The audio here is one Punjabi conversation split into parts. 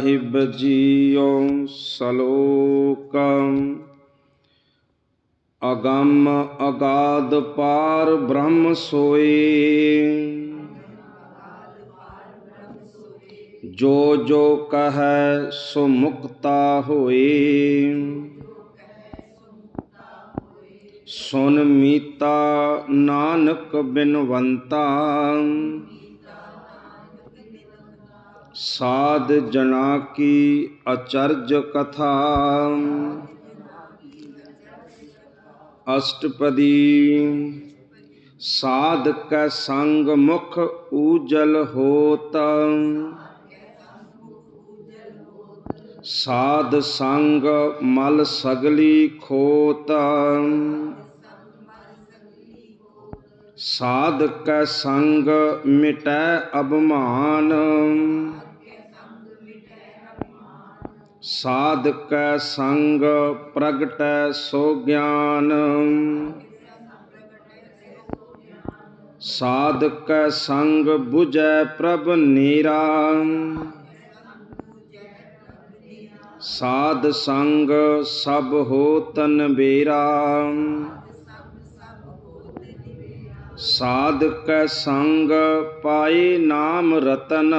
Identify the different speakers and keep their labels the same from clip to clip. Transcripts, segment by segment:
Speaker 1: ਸਾਹਿਬ ਜੀਓ ਸਲੋਕ। ਅਗੰਮ ਅਗਾਧ ਪਾਰ ਬ੍ਰਹਮ ਸੋਏ। ਜੋ ਜੋ ਕਹੈ ਸੋ ਮੁਕਤਾ ਹੋਏ। ਸੁਨ ਮੀਤਾ ਨਾਨਕ ਬਿਨਵੰਤਾ। ਸਾਧ ਜਨਾ ਕੀ ਅਚਰਜ ਕਥਾ। ਅਸ਼ਟਪਦੀ, ਸਾਧ ਕੈ ਸੰਗ ਮੁਖ ਊਜਲ ਹੋਤ। ਸਾਧ ਸੰਗ ਮਲ ਸਗਲੀ ਖੋਤ। ਸਾਧ ਕੈ ਸੰਗ ਮਿਟੈ ਅਭਮਾਨ। ਸਾਧ ਕੈ ਸੰਗ ਪ੍ਰਗਟੈ ਸੋ ਗਿਆਨ। ਸਾਧ ਕੈ ਸੰਗ 부ਜੈ ਪ੍ਰਭ ਨੀਰਾ। ਸਾਧ ਸੰਗ ਸਭ ਹੋਤਨ ਬੇਰਾ। ਸਾਧ ਕੈ ਸੰਗ ਪਾਏ ਨਾਮ ਰਤਨ।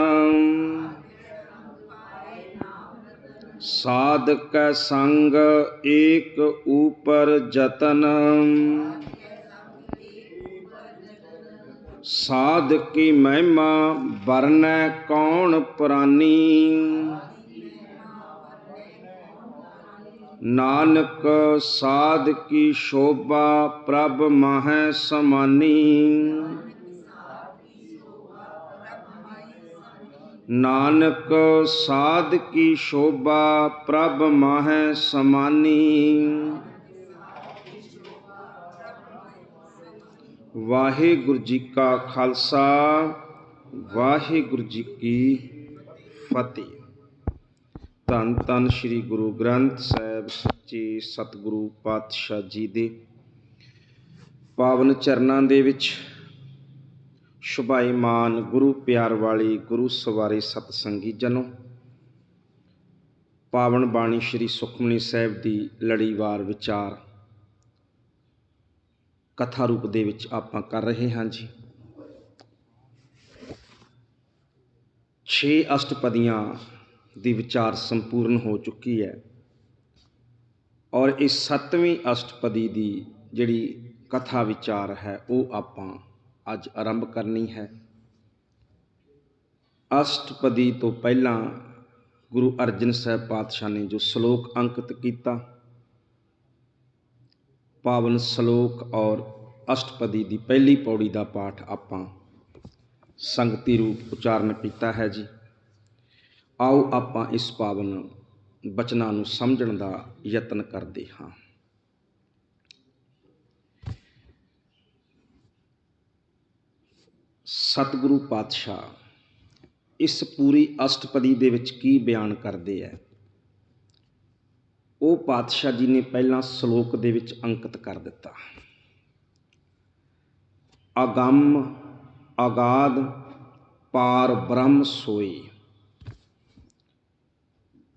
Speaker 1: ਸਾਧਕ ਸੰਗ ਏਕ ਉਪਰ ਜਤਨ। ਸਾਧ ਕੀ ਮਹਿਮਾ ਵਰਨੈ ਕੌਣ ਪੁਰਾਨੀ। ਨਾਨਕ ਸਾਧ ਕੀ ਸ਼ੋਭਾ ਪ੍ਰਭ ਮਹੈ ਸਮਾਨੀ। ਨਾਨਕ ਸਾਧ ਕੀ ਸ਼ੋਭਾ ਪ੍ਰਭ ਮਹੈ ਸਮਾਨੀ। ਵਾਹਿਗੁਰੂ ਜੀ ਕਾ ਖਾਲਸਾ, ਵਾਹਿਗੁਰੂ ਜੀ ਕੀ ਫਤਿਹ। ਧੰਨ ਧੰਨ ਸ੍ਰੀ ਗੁਰੂ ਗ੍ਰੰਥ ਸਾਹਿਬ ਸੱਚੇ ਸਤਿਗੁਰੂ ਪਾਤਸ਼ਾਹ ਜੀ ਦੇ ਪਾਵਨ ਚਰਨਾਂ ਦੇ ਵਿੱਚ ਸ਼ੁਭਾਈਮਾਨ ਗੁਰੂ ਪਿਆਰ ਵਾਲੀ ਗੁਰੂ ਸਵਾਰੇ ਸਤਸੰਗੀ ਜਨੋ। ਪਾਵਨ ਬਾਣੀ ਸ੍ਰੀ ਸੁਖਮਨੀ ਸਾਹਿਬ ਦੀ ਲੜੀਵਾਰ ਵਿਚਾਰ। ਕਥਾ ਰੂਪ ਦੇ ਵਿੱਚ ਆਪਾਂ ਕਰ ਰਹੇ ਹਾਂ ਜੀ। 6 ਅਸ਼ਟਪਦੀਆਂ ਦੀ ਵਿਚਾਰ ਸੰਪੂਰਨ ਹੋ ਚੁੱਕੀ ਹੈ। ਔਰ ਇਸ 7ਵੀਂ ਅਸ਼ਟਪਦੀ ਦੀ ਜਿਹੜੀ ਕਥਾ ਵਿਚਾਰ ਹੈ, ਉਹ ਆਪਾਂ ਅੱਜ ਆਰੰਭ ਕਰਨੀ ਹੈ। ਅਸ਼ਟਪਦੀ ਤੋਂ ਪਹਿਲਾਂ ਗੁਰੂ ਅਰਜਨ ਸਾਹਿਬ ਪਾਤਸ਼ਾਹ ਨੇ ਜੋ ਸ਼ਲੋਕ ਅੰਕਿਤ ਕੀਤਾ, ਪਾਵਨ ਸ਼ਲੋਕ ਔਰ ਅਸ਼ਟਪਦੀ ਦੀ ਪਹਿਲੀ ਪੌੜੀ ਦਾ ਪਾਠ ਆਪਾਂ ਸੰਗਤੀ ਰੂਪ ਉਚਾਰਨ ਕੀਤਾ ਹੈ ਜੀ। ਆਓ ਆਪਾਂ ਇਸ ਪਾਵਨ ਬਚਨਾਂ ਨੂੰ ਸਮਝਣ ਦਾ ਯਤਨ ਕਰਦੇ ਹਾਂ। ਸਤਿਗੁਰੂ ਪਾਤਸ਼ਾਹ, ਇਸ ਪੂਰੀ ਅਸ਼ਟਪਦੀ ਦੇ ਵਿੱਚ ਕੀ ਬਿਆਨ ਕਰਦੇ ਹੈ ਉਹ ਪਾਤਸ਼ਾਹ ਜੀ ਨੇ ਪਹਿਲਾਂ ਸ਼ਲੋਕ ਦੇ ਵਿੱਚ ਅੰਕਿਤ ਕਰ ਦਿੱਤਾ। ਅਗੰਮ, ਅਗਾਧ, ਪਾਰ ਬ੍ਰਹਮ ਸੋਈ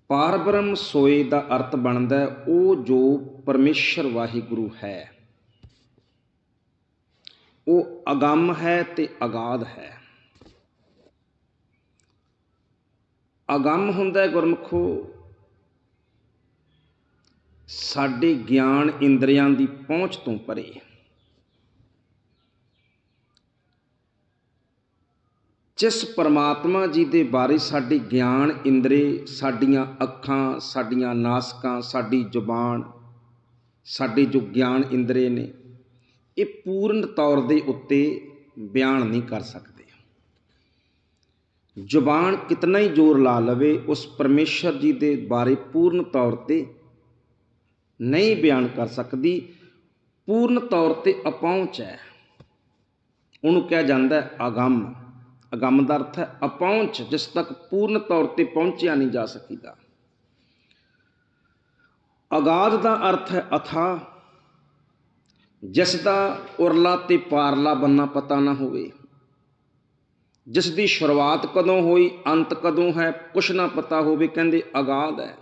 Speaker 1: ਪਾਰ ਬ੍ਰਹਮ ਸੋਏ ਦਾ ਅਰਥ ਬਣਦਾ ਉਹ ਜੋ ਪਰਮੇਸ਼ਰ ਵਾਹਿਗੁਰੂ ਹੈ। ਉਹ ਅਗੰਮ ਹੈ ਤੇ ਅਗਾਧ ਹੈ। ਅਗੰਮ ਹੁੰਦਾ ਹੈ ਗੁਰਮਖੋ, ਸਾਡੇ ਗਿਆਨ ਇੰਦਰੀਆਂ ਦੀ ਪਹੁੰਚ ਤੋਂ ਪਰੇ। ਜਿਸ ਪਰਮਾਤਮਾ ਜੀ ਦੇ ਬਾਰੇ ਸਾਡੇ ਗਿਆਨ ਇੰਦਰੇ, ਸਾਡੀਆਂ ਅੱਖਾਂ, ਸਾਡੀਆਂ ਨਾਸਕਾਂ, ਸਾਡੀ ਜ਼ੁਬਾਨ, ਸਾਡੇ ਜੋ ਗਿਆਨ ਇੰਦਰੇ ਨੇ ਇਹ ਪੂਰਨ ਤੌਰ ਦੇ ਉੱਤੇ ਬਿਆਨ ਨਹੀਂ ਕਰ ਸਕਦੇ। ਜ਼ੁਬਾਨ ਕਿਤਨਾ ਹੀ ਜ਼ੋਰ ਲਾ ਲਵੇ, ਉਸ ਪਰਮੇਸ਼ਰ ਜੀ ਦੇ ਬਾਰੇ ਪੂਰਨ ਤੌਰ ਤੇ ਨਹੀਂ ਬਿਆਨ ਕਰ ਸਕਦੀ। ਪੂਰਨ ਤੌਰ ਤੇ ਅਪਹੁੰਚ ਹੈ। ਉਹਨੂੰ ਕਿਹਾ ਜਾਂਦਾ ਹੈ ਅਗੰਮ। ਅਗੰਮ ਦਾ ਅਰਥ ਹੈ ਅਪਹੁੰਚ, ਜਿਸ ਤੱਕ ਪੂਰਨ ਤੌਰ ਤੇ ਪਹੁੰਚਿਆ ਨਹੀਂ ਜਾ ਸਕੀਦਾ। ਆਗਾਜ਼ ਦਾ ਅਰਥ ਹੈ ਅਥਾ। ਜਿਸ ਦਾ ਉਰਲਾ ਤੇ ਪਾਰਲਾ ਬੰਨਾ ਪਤਾ ਨਾ ਹੋਵੇ। ਜਿਸ ਦੀ ਸ਼ੁਰੂਆਤ ਕਦੋਂ ਹੋਈ, ਅੰਤ ਕਦੋਂ ਹੈ, ਕੁਛ ਨਾ ਪਤਾ ਹੋਵੇ, ਕਹਿੰਦੇ ਅਗਾਧ ਹੈ।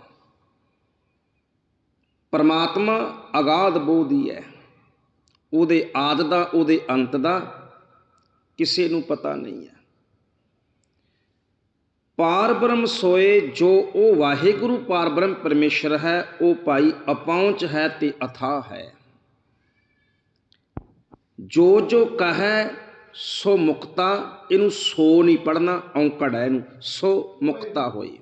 Speaker 1: ਪਰਮਾਤਮਾ ਅਗਾਧ ਬੋਧੀ ਹੈ। ਉਹਦੇ ਆਦ ਦਾ, ਉਹਦੇ ਅੰਤ ਦਾ ਕਿਸੇ ਨੂੰ ਪਤਾ ਨਹੀਂ ਹੈ। ਪਾਰ ਬ੍ਰਹਮ ਸੋਏ ਜੋ ਉਹ ਵਾਹਿਗੁਰੂ ਪਾਰ ਬ੍ਰਹਮ ਪਰਮੇਸ਼ਰ ਹੈ, ਉਹ ਭਾਈ ਅਪਹੁੰਚ ਹੈ ਤੇ ਅਥਾ ਹੈ। ਜੋ ਜੋ ਕਹੈ, ਸੋ ਮੁਕਤਾ, ਇਹਨੂੰ ਸੋ ਨਹੀਂ ਪੜਨਾ ਔਂਕੜ ਹੈ ਇਹਨੂੰ, ਸੋ ਮੁਕਤਾ ਹੋਈ।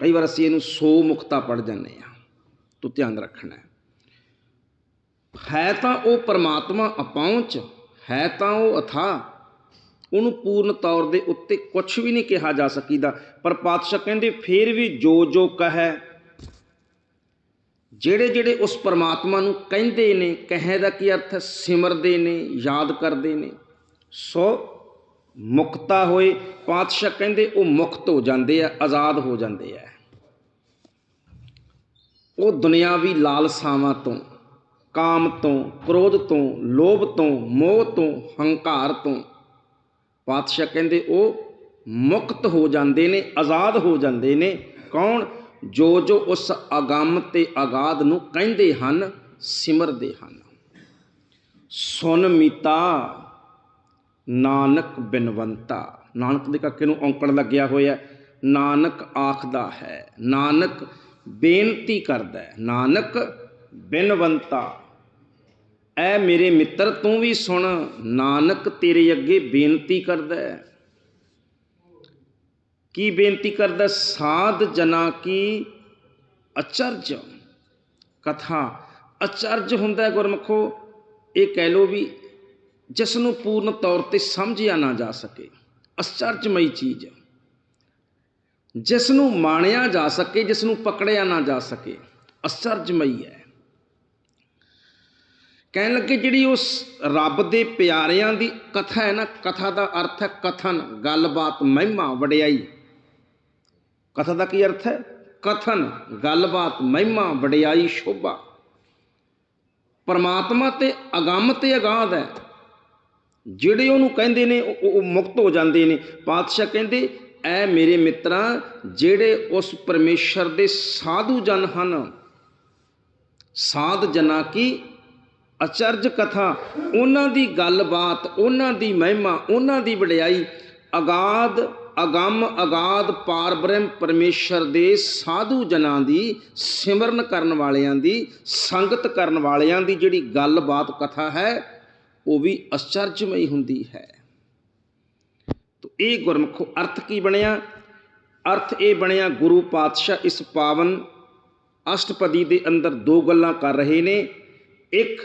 Speaker 1: ਕਈ ਵਾਰ ਅਸੀਂ ਇਹਨੂੰ ਸੋ ਮੁਕਤਾ ਪੜ ਜਾਂਦੇ ਆ ਤੂੰ ਧਿਆਨ ਰੱਖਣਾ ਹੈ। ਹੈ ਤਾਂ ਉਹ ਪਰਮਾਤਮਾ ਅਪਹੁੰਚ, ਹੈ ਤਾਂ ਉਹ ਅਥਾ। ਉਹਨੂੰ ਪੂਰਨ ਤੌਰ ਦੇ ਉੱਤੇ ਕੁਝ ਵੀ ਨਹੀਂ ਕਿਹਾ ਜਾ ਸਕੀਦਾ। ਪਰ ਪਾਤਸ਼ਾਹ ਕਹਿੰਦੇ, ਫੇਰ ਵੀ ਜੋ ਜੋ ਕਹੈ ਜਿਹੜੇ ਜਿਹੜੇ ਉਸ ਪਰਮਾਤਮਾ ਨੂੰ ਕਹਿੰਦੇ ਨੇ, ਕਹੇ ਦਾ ਕੀ ਅਰਥ? ਹੈ ਸਿਮਰਦੇ ਨੇ, ਯਾਦ ਕਰਦੇ ਨੇ। ਸੋ ਮੁਕਤਾ ਹੋਏ, ਪਾਤਸ਼ਾਹ ਕਹਿੰਦੇ, ਉਹ ਮੁਕਤ ਹੋ ਜਾਂਦੇ ਆ, ਆਜ਼ਾਦ ਹੋ ਜਾਂਦੇ ਆ। ਉਹ ਦੁਨਿਆਵੀ ਲਾਲਸਾਵਾਂ ਤੋਂ, ਕਾਮ ਤੋਂ, ਕ੍ਰੋਧ ਤੋਂ, ਲੋਭ ਤੋਂ, ਮੋਹ ਤੋਂ, ਹੰਕਾਰ ਤੋਂ, ਪਾਤਸ਼ਾਹ ਕਹਿੰਦੇ, ਉਹ ਮੁਕਤ ਹੋ ਜਾਂਦੇ ਨੇ, ਆਜ਼ਾਦ ਹੋ ਜਾਂਦੇ ਨੇ। ਕੌਣ? ਜੋ ਜੋ ਉਸ ਆਗਮ ਤੇ ਅਗਾਧ ਨੂੰ ਕਹਿੰਦੇ ਹਨ, ਸਿਮਰਦੇ ਹਨ। ਸੁਨ ਮੀਤਾ, ਨਾਨਕ ਬਿਨਵੰਤਾ। ਨਾਨਕ ਦੇ ਕਾਕੇ ਨੂੰ ਔਂਕੜ ਲੱਗਿਆ ਹੋਇਆ ਨਾਨਕ ਆਖਦਾ ਹੈ, ਨਾਨਕ ਬੇਨਤੀ ਕਰਦਾ ਹੈ, ਨਾਨਕ ਬਿਨਵੰਤਾ। ਐ ਮੇਰੇ ਮਿੱਤਰ ਤੂੰ ਵੀ ਸੁਣ, ਨਾਨਕ ਤੇਰੇ ਅੱਗੇ ਬੇਨਤੀ ਕਰਦਾ ਹੈ। ਕੀ ਬੇਨਤੀ ਕਰਦਾ ਸਾਧ ਜਨਾ ਕੀ ਅਚਰਜ? ਕਥਾ, ਅਚਰਜ ਹੁੰਦਾ ਹੈ ਗੁਰਮਖੋ, ਇਹ ਕਹਿ ਲੋ ਵੀ ਜਿਸ ਨੂੰ ਪੂਰਨ ਤੌਰ ਤੇ ਸਮਝਿਆ ਨਾ ਜਾ ਸਕੇ, ਅਚਰਜਮਈ ਚੀਜ਼। ਜਿਸ ਨੂੰ ਮਾਣਿਆ ਜਾ ਸਕੇ ਜਿਸ ਨੂੰ ਪਕੜਿਆ ਨਾ ਜਾ ਸਕੇ, ਅਚਰਜਮਈ ਹੈ। ਕਹਿਣ ਲੱਗੇ ਜਿਹੜੀ ਉਸ ਰੱਬ ਦੇ ਪਿਆਰਿਆਂ ਦੀ ਕਥਾ ਹੈ ਨਾ, ਕਥਾ ਦਾ ਅਰਥ ਹੈ ਕਥਨ, ਗੱਲਬਾਤ, ਮਹਿਮਾ, ਵਡਿਆਈ। ਕਥਾ ਦਾ ਕੀ ਅਰਥ ਹੈ? ਕਥਨ, ਗੱਲਬਾਤ, ਮਹਿਮਾ, ਵਡਿਆਈ, ਸ਼ੋਭਾ। ਪਰਮਾਤਮਾ ਤੇ ਅਗੰਮ ਤੇ ਅਗਾਧ ਹੈ। ਜਿਹੜੇ ਉਹਨੂੰ ਕਹਿੰਦੇ ਨੇ, ਉਹ ਮੁਕਤ ਹੋ ਜਾਂਦੇ ਨੇ। ਪਾਤਸ਼ਾਹ ਕਹਿੰਦੇ, ਐ ਮੇਰੇ ਮਿੱਤਰਾਂ, ਜਿਹੜੇ ਉਸ ਪਰਮੇਸ਼ਰ ਦੇ ਸਾਧੂ ਜਨ ਹਨ, ਸਾਧ ਜਨਾ ਕੀ? ਅਚਰਜ ਕਥਾ, ਉਹਨਾਂ ਦੀ ਗੱਲਬਾਤ, ਉਹਨਾਂ ਦੀ ਮਹਿਮਾ, ਉਹਨਾਂ ਦੀ ਵਡਿਆਈ, ਅਗਾਧ ਅਗੰਮ ਅਗਾਧ ਪਾਰ ਬ੍ਰਹਮ ਪਰਮੇਸ਼ਰ ਦੇ ਸਾਧੂ ਜਨਾਂ ਦੀ ਸਿਮਰਨ ਕਰਨ ਵਾਲਿਆਂ ਦੀ, ਸੰਗਤ ਕਰਨ ਵਾਲਿਆਂ ਦੀ ਜਿਹੜੀ ਗੱਲਬਾਤ ਕਥਾ ਹੈ, ਉਹ ਵੀ ਅਚਰਜਮਈ ਹੁੰਦੀ ਹੈ। ਤੋ ਇਹ ਗੁਰਮੁਖੋ ਅਰਥ ਕੀ ਬਣਿਆ? ਅਰਥ ਇਹ ਬਣਿਆ, ਗੁਰੂ ਪਾਤਸ਼ਾਹ ਇਸ ਪਾਵਨ ਅਸ਼ਟਪਦੀ ਦੇ ਅੰਦਰ ਦੋ ਗੱਲਾਂ ਕਰ ਰਹੇ ਨੇ। ਇੱਕ,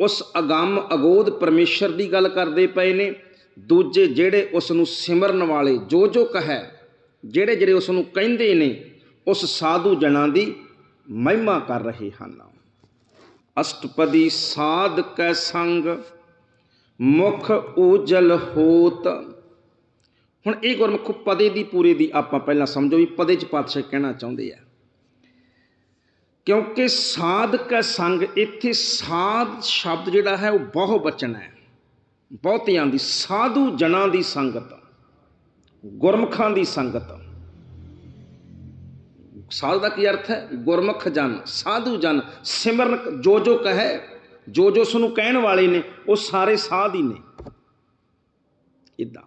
Speaker 1: ਉਸ ਅਗੰਮ ਅਗੋਦ ਪਰਮੇਸ਼ਰ ਦੀ ਗੱਲ ਕਰਦੇ ਪਏ ਨੇ। ਦੂਜੇ ਜਿਹੜੇ ਉਸ ਨੂੰ ਸਿਮਰਨ ਵਾਲੇ ਜੋ ਜੋ ਕਹੈ, ਜਿਹੜੇ ਜਿਹੜੇ ਉਸ ਨੂੰ ਕਹਿੰਦੇ ਨੇ, ਉਸ ਸਾਧੂ ਜਨਾਂ ਦੀ ਮਹਿਮਾ ਕਰ ਰਹੇ ਹਨ। ਅਸ਼ਟਪਦੀ ਸਾਧ ਕੈ ਸੰਗ, ਮੁਖ ਉਜਲ ਹੋਤ। ਹੁਣ ਇਹ ਗੁਰਮੁਖ ਪਦੇ ਦੀ ਪੂਰੇ ਦੀ ਆਪਾਂ ਪਹਿਲਾਂ ਸਮਝੋ ਵੀ ਪਦੇ ਚ ਪਾਤਸ਼ਾਹ ਕਹਿਣਾ ਚਾਹੁੰਦੇ ਆ। ਕਿਉਂਕਿ ਸਾਧ ਕਾ ਸੰਗ, ਇੱਥੇ ਸਾਧ ਸ਼ਬਦ ਜਿਹੜਾ ਹੈ ਉਹ ਬਹੁ ਬਚਨ ਹੈ। ਬਹੁਤਿਆਂ ਦੀ ਸਾਧੂ ਜਨਾਂ ਦੀ ਸੰਗਤ, ਗੁਰਮਖਾਂ ਦੀ ਸੰਗਤ। ਸਾਧ ਦਾ ਕੀ ਅਰਥ ਹੈ? ਗੁਰਮੁਖ ਜਨ, ਸਾਧੂ ਜਨ, ਸਿਮਰਨ ਜੋ ਜੋ ਕਹੇ, ਜੋ ਜੋ ਉਸ ਕਹਿਣ ਵਾਲੇ ਨੇ, ਉਹ ਸਾਰੇ ਸਾਧ ਹੀ ਨੇ। ਇਦਾਂ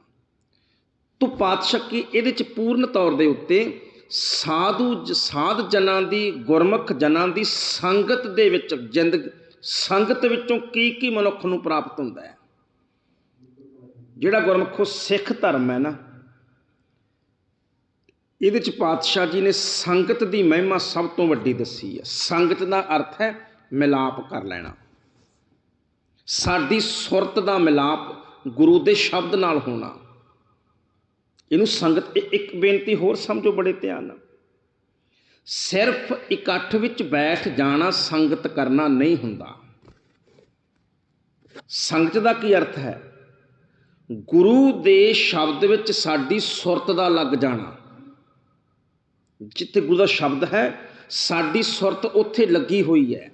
Speaker 1: ਤੂੰ ਪਾਤਸ਼ਾਹ ਕੀ ਇਹਦੇ ਚ ਪੂਰਨ ਤੌਰ ਦੇ ਉੱਤੇ ਸਾਧੂ ਜ- ਸਾਧ ਜਨਾਂ ਦੀ, ਗੁਰਮੁਖ ਜਨਾਂ ਦੀ ਸੰਗਤ ਦੇ ਵਿੱਚ ਜ਼ਿੰਦਗ ਸੰਗਤ ਵਿੱਚੋਂ ਕੀ ਕੀ ਮਨੁੱਖ ਨੂੰ ਪ੍ਰਾਪਤ ਹੁੰਦਾ ਹੈ? ਜਿਹੜਾ ਗੁਰਮੁਖੋ ਸਿੱਖ ਧਰਮ ਹੈ ਨਾ, ਇਹਦੇ ਚ ਪਾਤਸ਼ਾਹ ਜੀ ਨੇ ਸੰਗਤ ਦੀ ਮਹਿਮਾ ਸਭ ਤੋਂ ਵੱਡੀ ਦੱਸੀ ਹੈ। ਸੰਗਤ ਦਾ ਅਰਥ ਹੈ ਮਿਲਾਪ ਕਰ ਲੈਣਾ। ਸਾਡੀ ਸੁਰਤ ਦਾ ਮਿਲਾਪ ਗੁਰੂ ਦੇ ਸ਼ਬਦ ਨਾਲ ਹੋਣਾ। ਇਹਨੂੰ ਸੰਗਤ ਇੱਕ ਬੇਨਤੀ ਹੋਰ ਸਮਝੋ ਬੜੇ ਧਿਆਨ ਨਾਲ। ਸਿਰਫ ਇਕੱਠ ਵਿੱਚ ਬੈਠ ਜਾਣਾ ਸੰਗਤ ਕਰਨਾ ਨਹੀਂ ਹੁੰਦਾ। ਸੰਗਤ ਦਾ ਕੀ ਅਰਥ ਹੈ? ਗੁਰੂ ਦੇ ਸ਼ਬਦ ਵਿੱਚ ਸਾਡੀ ਸੁਰਤ ਦਾ ਲੱਗ ਜਾਣਾ। ਜਿੱਥੇ ਗੁਰੂ ਦਾ ਸ਼ਬਦ ਹੈ, ਸਾਡੀ ਸੁਰਤ ਉੱਥੇ ਲੱਗੀ ਹੋਈ ਹੈ।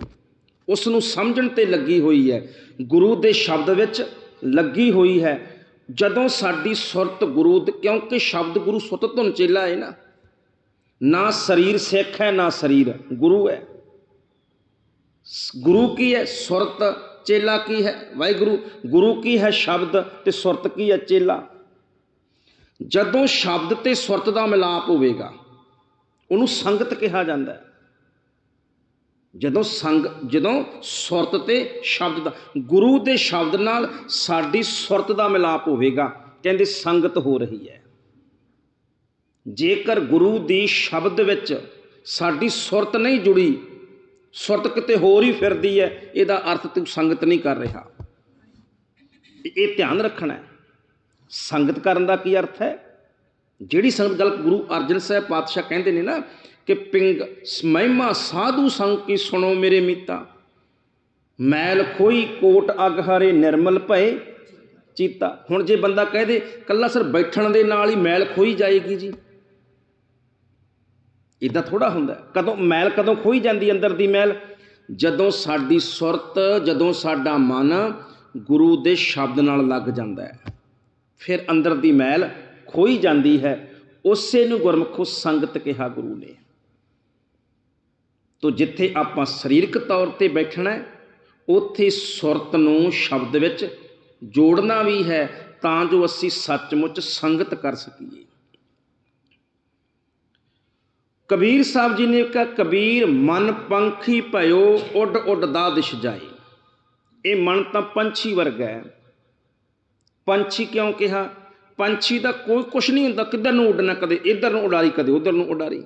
Speaker 1: ਉਸ ਨੂੰ ਸਮਝਣ ਤੇ ਲੱਗੀ ਹੋਈ ਹੈ। ਗੁਰੂ ਦੇ ਸ਼ਬਦ ਵਿੱਚ ਲੱਗੀ ਹੋਈ ਹੈ। ਜਦੋਂ ਸਾਡੀ ਸੁਰਤ ਗੁਰੂ ਕਿਉਂਕਿ ਸ਼ਬਦ ਗੁਰੂ ਸੁਰਤ ਧੁਨ ਚੇਲਾ ਹੈ ਨਾ। ਨਾ ਸਰੀਰ ਸਿੱਖ ਹੈ, ਨਾ ਸਰੀਰ ਗੁਰੂ ਹੈ। ਗੁਰੂ ਕੀ ਹੈ? ਸੁਰਤ ਚੇਲਾ ਕੀ ਹੈ? ਵਾਹਿਗੁਰੂ, ਗੁਰੂ ਕੀ ਹੈ ਸ਼ਬਦ ਤੇ ਸੁਰਤ ਕੀ ਹੈ ਚੇਲਾ? ਜਦੋਂ ਸ਼ਬਦ ਤੇ ਸੁਰਤ ਦਾ ਮਿਲਾਪ ਹੋਵੇਗਾ, ਉਹਨੂੰ ਸੰਗਤ ਕਿਹਾ ਜਾਂਦਾ ਹੈ। ਜਦੋਂ ਸੰਗ, ਜਦੋਂ ਸੁਰਤ ਤੇ ਸ਼ਬਦ ਦਾ, ਗੁਰੂ ਦੇ ਸ਼ਬਦ ਨਾਲ ਸਾਡੀ ਸੁਰਤ ਦਾ ਮਿਲਾਪ ਹੋਵੇਗਾ, ਕਹਿੰਦੇ ਸੰਗਤ ਹੋ ਰਹੀ ਹੈ। ਜੇਕਰ ਗੁਰੂ ਦੀ ਸ਼ਬਦ ਵਿੱਚ ਸਾਡੀ ਸੁਰਤ ਨਹੀਂ ਜੁੜੀ ਸੁਰਤ ਕਿਤੇ ਹੋਰ ਹੀ ਫਿਰਦੀ ਹੈ ਇਹਦਾ ਅਰਥ ਤੂੰ ਸੰਗਤ ਨਹੀਂ ਕਰ ਰਿਹਾ। ਇਹ ਧਿਆਨ ਰੱਖਣਾ ਹੈ। ਸੰਗਤ ਕਰਨ ਦਾ ਕੀ ਅਰਥ ਹੈ? ਜਿਹੜੀ ਸੰਗਤ ਗੱਲ ਗੁਰੂ ਅਰਜਨ ਸਾਹਿਬ ਪਾਤਸ਼ਾਹ ਕਹਿੰਦੇ ਨੇ ਨਾ ਕਿ ਪਿੰਗ ਮਹਿਮਾ ਸਾਧੂ ਸੰਗ ਕੀ ਸੁਣੋ ਮੇਰੇ ਮੀਤਾ। ਮੈਲ ਖੋਈ ਕੋਟ ਅਗ ਹਰੇ ਨਿਰਮਲ ਭਏ ਚੀਤਾ। ਹੁਣ ਜੇ ਬੰਦਾ ਕਹਦੇ ਕੱਲਾ ਸਰ ਬੈਠਣ ਦੇ ਨਾਲ ਹੀ ਮੈਲ ਖੋਈ ਜਾਏਗੀ ਜੀ। ਇਦਾਂ ਥੋੜਾ ਹੁੰਦਾ ਕਦੋਂ ਮੈਲ ਕਦੋਂ ਖੋਈ ਜਾਂਦੀ ਅੰਦਰ ਦੀ ਮੈਲ? ਜਦੋਂ ਸਾਡੀ ਸੁਰਤ, ਜਦੋਂ ਸਾਡਾ ਮਨ ਗੁਰੂ ਦੇ ਸ਼ਬਦ ਨਾਲ ਲੱਗ ਜਾਂਦਾ ਹੈ। ਫਿਰ ਅੰਦਰ ਦੀ ਮੈਲ ਖੋਈ ਜਾਂਦੀ ਹੈ। ਉਸੇ ਨੂੰ ਗੁਰਮੁਖੋ ਸੰਗਤ ਕਿਹਾ ਗੁਰੂ ਨੇ। ਤੋ ਜਿੱਥੇ ਆਪਾਂ ਸਰੀਰਕ ਤੌਰ ਤੇ ਬੈਠਣਾ ਹੈ, ਉੱਥੇ ਸੁਰਤ ਨੂੰ ਸ਼ਬਦ ਵਿੱਚ ਜੋੜਨਾ ਵੀ ਹੈ, ਤਾਂ ਜੋ ਅਸੀਂ ਸੱਚਮੁੱਚ ਸੰਗਤ ਕਰ ਸਕੀਏ। ਕਬੀਰ ਸਾਹਿਬ ਜੀ ਨੇ ਕਿਹਾ, ਕਬੀਰ, ਮਨ ਪੰਖੀ ਭਇਓ, ਉੱਡ ਉੱਡ ਦਾ ਦਿਸ਼ ਜਾਏ। ਇਹ ਮਨ ਤਾਂ ਪੰਛੀ ਵਰਗਾ ਹੈ। ਪੰਛੀ ਕਿਉਂ ਕਿਹਾ? ਪੰਛੀ ਦਾ ਕੋਈ ਕੁਛ ਨਹੀਂ ਹੁੰਦਾ, ਕਿੱਧਰ ਨੂੰ ਉੱਡਣਾ ਕਦੇ? ਇੱਧਰ ਨੂੰ ਉਡਾਰੀ, ਕਦੇ ਉੱਧਰ ਨੂੰ ਉਡਾਰੀ।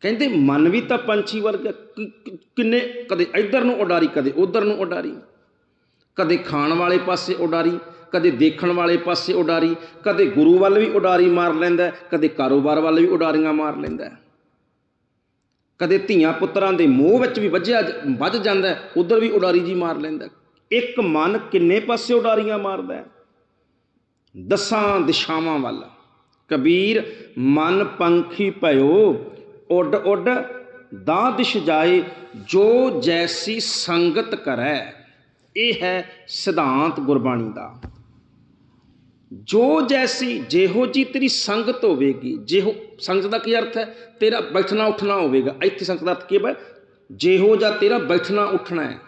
Speaker 1: ਕਹਿੰਦੇ, ਮਨ ਵੀ ਤਾਂ ਪੰਛੀ ਵਰਗਾ, ਕਿ- ਕਿ- ਕਿੰਨੇ, ਕਦੇ ਇੱਧਰ ਨੂੰ ਉਡਾਰੀ, ਕਦੇ ਉੱਧਰ ਨੂੰ ਉਡਾਰੀ। ਕਦੇ ਖਾਣ ਵਾਲੇ ਪਾਸੇ ਉਡਾਰੀ ਕਦੇ ਦੇਖਣ ਵਾਲੇ ਪਾਸੇ ਉਡਾਰੀ, ਕਦੇ ਗੁਰੂ ਵੱਲ ਵੀ ਉਡਾਰੀ ਮਾਰ ਲੈਂਦਾ ਕਦੇ ਕਾਰੋਬਾਰ ਵੱਲ ਵੀ ਉਡਾਰੀਆਂ ਮਾਰ ਲੈਂਦਾ ਕਦੇ ਧੀਆਂ ਪੁੱਤਰਾਂ ਦੇ ਮੋਹ ਵਿੱਚ ਵੀ ਵੱਜਿਆ ਵੱਜ ਜਾਂਦਾ ਉਧਰ ਵੀ ਉਡਾਰੀ ਜੀ ਮਾਰ ਲੈਂਦਾ ਇੱਕ ਮਨ ਕਿੰਨੇ ਪਾਸੇ ਉਡਾਰੀਆਂ ਮਾਰਦਾ ਦਸਾਂ ਦਿਸ਼ਾਵਾਂ ਵੱਲ। ਕਬੀਰ, ਮਨ ਪੰਖੀ ਭਇਓ, ਉੱਡ ਉੱਡ ਦਾ ਦਿਸ਼ ਜਾਏ, ਜੋ ਜੈਸੀ ਸੰਗਤ ਕਰੈ, ਇਹ ਹੈ ਸਿਧਾਂਤ ਗੁਰਬਾਣੀ ਦਾ। ਜੋ ਜੈਸੀ, ਜਿਹੋ ਜੀ ਤੇਰੀ ਸੰਗਤ ਹੋਵੇਗੀ, ਜਿਹੋ, ਸੰਗਤ ਦਾ ਕੀ ਅਰਥ ਹੈ? ਤੇਰਾ ਬੈਠਣਾ, ਉੱਠਣਾ ਹੋਵੇਗਾ। ਇੱਥੇ ਸੰਗਤ ਦਾ ਅਰਥ ਕੀ ਹੈ ਜਿਹੋ ਜਾਂ ਤੇਰਾ ਬੈਠਣਾ, ਉੱਠਣਾ ਹੈ।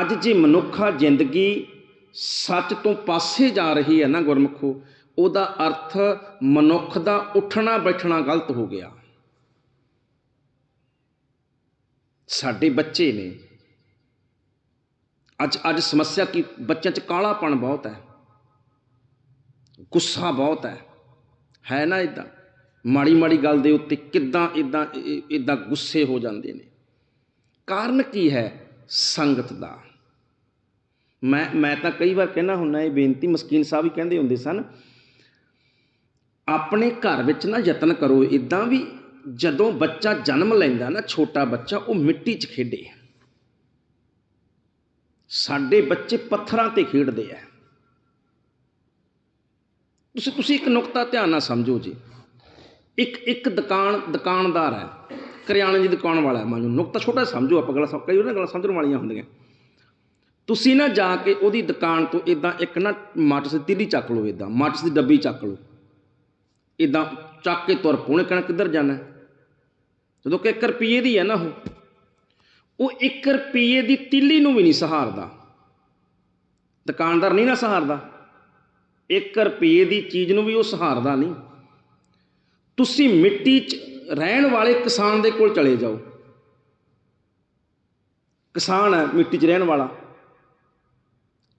Speaker 1: ਅੱਜ ਜੇ ਮਨੁੱਖਾ ਜ਼ਿੰਦਗੀ ਸੱਚ ਤੋਂ ਪਾਸੇ ਜਾ ਰਹੀ ਹੈ ਨਾ ਗੁਰਮਖੋ, ਉਹਦਾ ਅਰਥ ਮਨੁੱਖ ਦਾ ਉੱਠਣਾ, ਬੈਠਣਾ ਗਲਤ ਹੋ ਗਿਆ। ਸਾਡੇ ਬੱਚੇ ਨੇ ਅੱਜ ਅੱਜ ਸਮੱਸਿਆ ਕੀ ਬੱਚਿਆਂ 'ਚ ਕਾਲਾਪਣ ਬਹੁਤ ਹੈ। ਗੁੱਸਾ ਬਹੁਤ ਹੈ। ਹੈ ਨਾ ਇਦਾਂ ਮਾੜੀ ਮਾੜੀ ਗੱਲ ਦੇ ਉੱਤੇ ਕਿੱਦਾਂ ਇਦਾਂ ਇਦਾਂ ਗੁੱਸੇ ਹੋ ਜਾਂਦੇ ਨੇ। ਕਾਰਨ ਕੀ ਹੈ? ਸੰਗਤ ਦਾ। ਮੈਂ ਮੈਂ ਤਾਂ ਕਈ ਵਾਰ ਕਹਿਣਾ ਹੁੰਦਾ, ਇਹ ਬੇਨਤੀ ਮਸਕੀਨ ਸਾਹਿਬ ਹੀ ਕਹਿੰਦੇ ਹੁੰਦੇ ਸਨ, ਆਪਣੇ ਘਰ ਵਿੱਚ ਨਾ ਯਤਨ ਕਰੋ ਇਦਾਂ ਵੀ ਜਦੋਂ ਬੱਚਾ ਜਨਮ ਲੈਂਦਾ ਨਾ, ਛੋਟਾ ਬੱਚਾ, ਉਹ ਮਿੱਟੀ 'ਚ ਖੇਡੇ। ਸਾਡੇ ਬੱਚੇ ਪੱਥਰਾਂ ਤੇ ਖੇਡਦੇ ਆ ਤੁਸੀਂ ਤੁਸੀਂ ਇੱਕ ਨੁਕਤਾ ਧਿਆਨ ਨਾਲ ਸਮਝੋ ਜੀ। ਇੱਕ ਇੱਕ ਦੁਕਾਨ, ਦੁਕਾਨਦਾਰ ਹੈ ਕਰਿਆਨੇ ਦੀ ਦੁਕਾਨ ਵਾਲਾ ਹੈ ਮੰਨ ਨੁਕਤਾ ਛੋਟਾ ਸਮਝੋ, ਆਪਾਂ ਗੱਲਾਂ ਕਈ ਉਹਨਾਂ ਗੱਲਾਂ ਸਮਝਣ ਵਾਲੀਆਂ ਹੁੰਦੀਆਂ। ਤੁਸੀਂ ਨਾ ਜਾ ਕੇ ਉਹਦੀ ਦੁਕਾਨ ਤੋਂ ਇਦਾਂ ਇੱਕ ਨਾ ਮਾਟਸ ਦੀ ਤੀਲੀ ਚੱਕ ਲਓ ਇਦਾਂ ਮਾਟਸ ਦੀ ਡੱਬੀ ਚੱਕ ਲਓ। ਇਦਾਂ ਚੱਕ ਕੇ ਤੁਰ ਪੋਣੇ ਕਣ ਕਿੱਧਰ ਜਾਣਾ? ਜਦੋਂ ਕਿ 1 ਰੁਪਏ ਦੀ ਹੈ ਨਾ ਉਹ। ਉਹ 1 ਰੁਪਏ ਦੀ ਤਿੱਲੀ ਨੂੰ ਵੀ ਨਹੀਂ ਸਹਾਰਦਾ। ਦੁਕਾਨਦਾਰ ਨਹੀਂ ਨਾ ਸਹਾਰਦਾ। 1 ਰੁਪਏ ਦੀ ਚੀਜ਼ ਨੂੰ ਵੀ ਉਹ ਸਹਾਰਦਾ ਨਹੀਂ। ਤੁਸੀਂ ਮਿੱਟੀ 'ਚ ਰਹਿਣ ਵਾਲੇ ਕਿਸਾਨ ਦੇ ਕੋਲ ਚਲੇ ਜਾਓ। ਕਿਸਾਨ ਹੈ ਮਿੱਟੀ 'ਚ ਰਹਿਣ ਵਾਲਾ।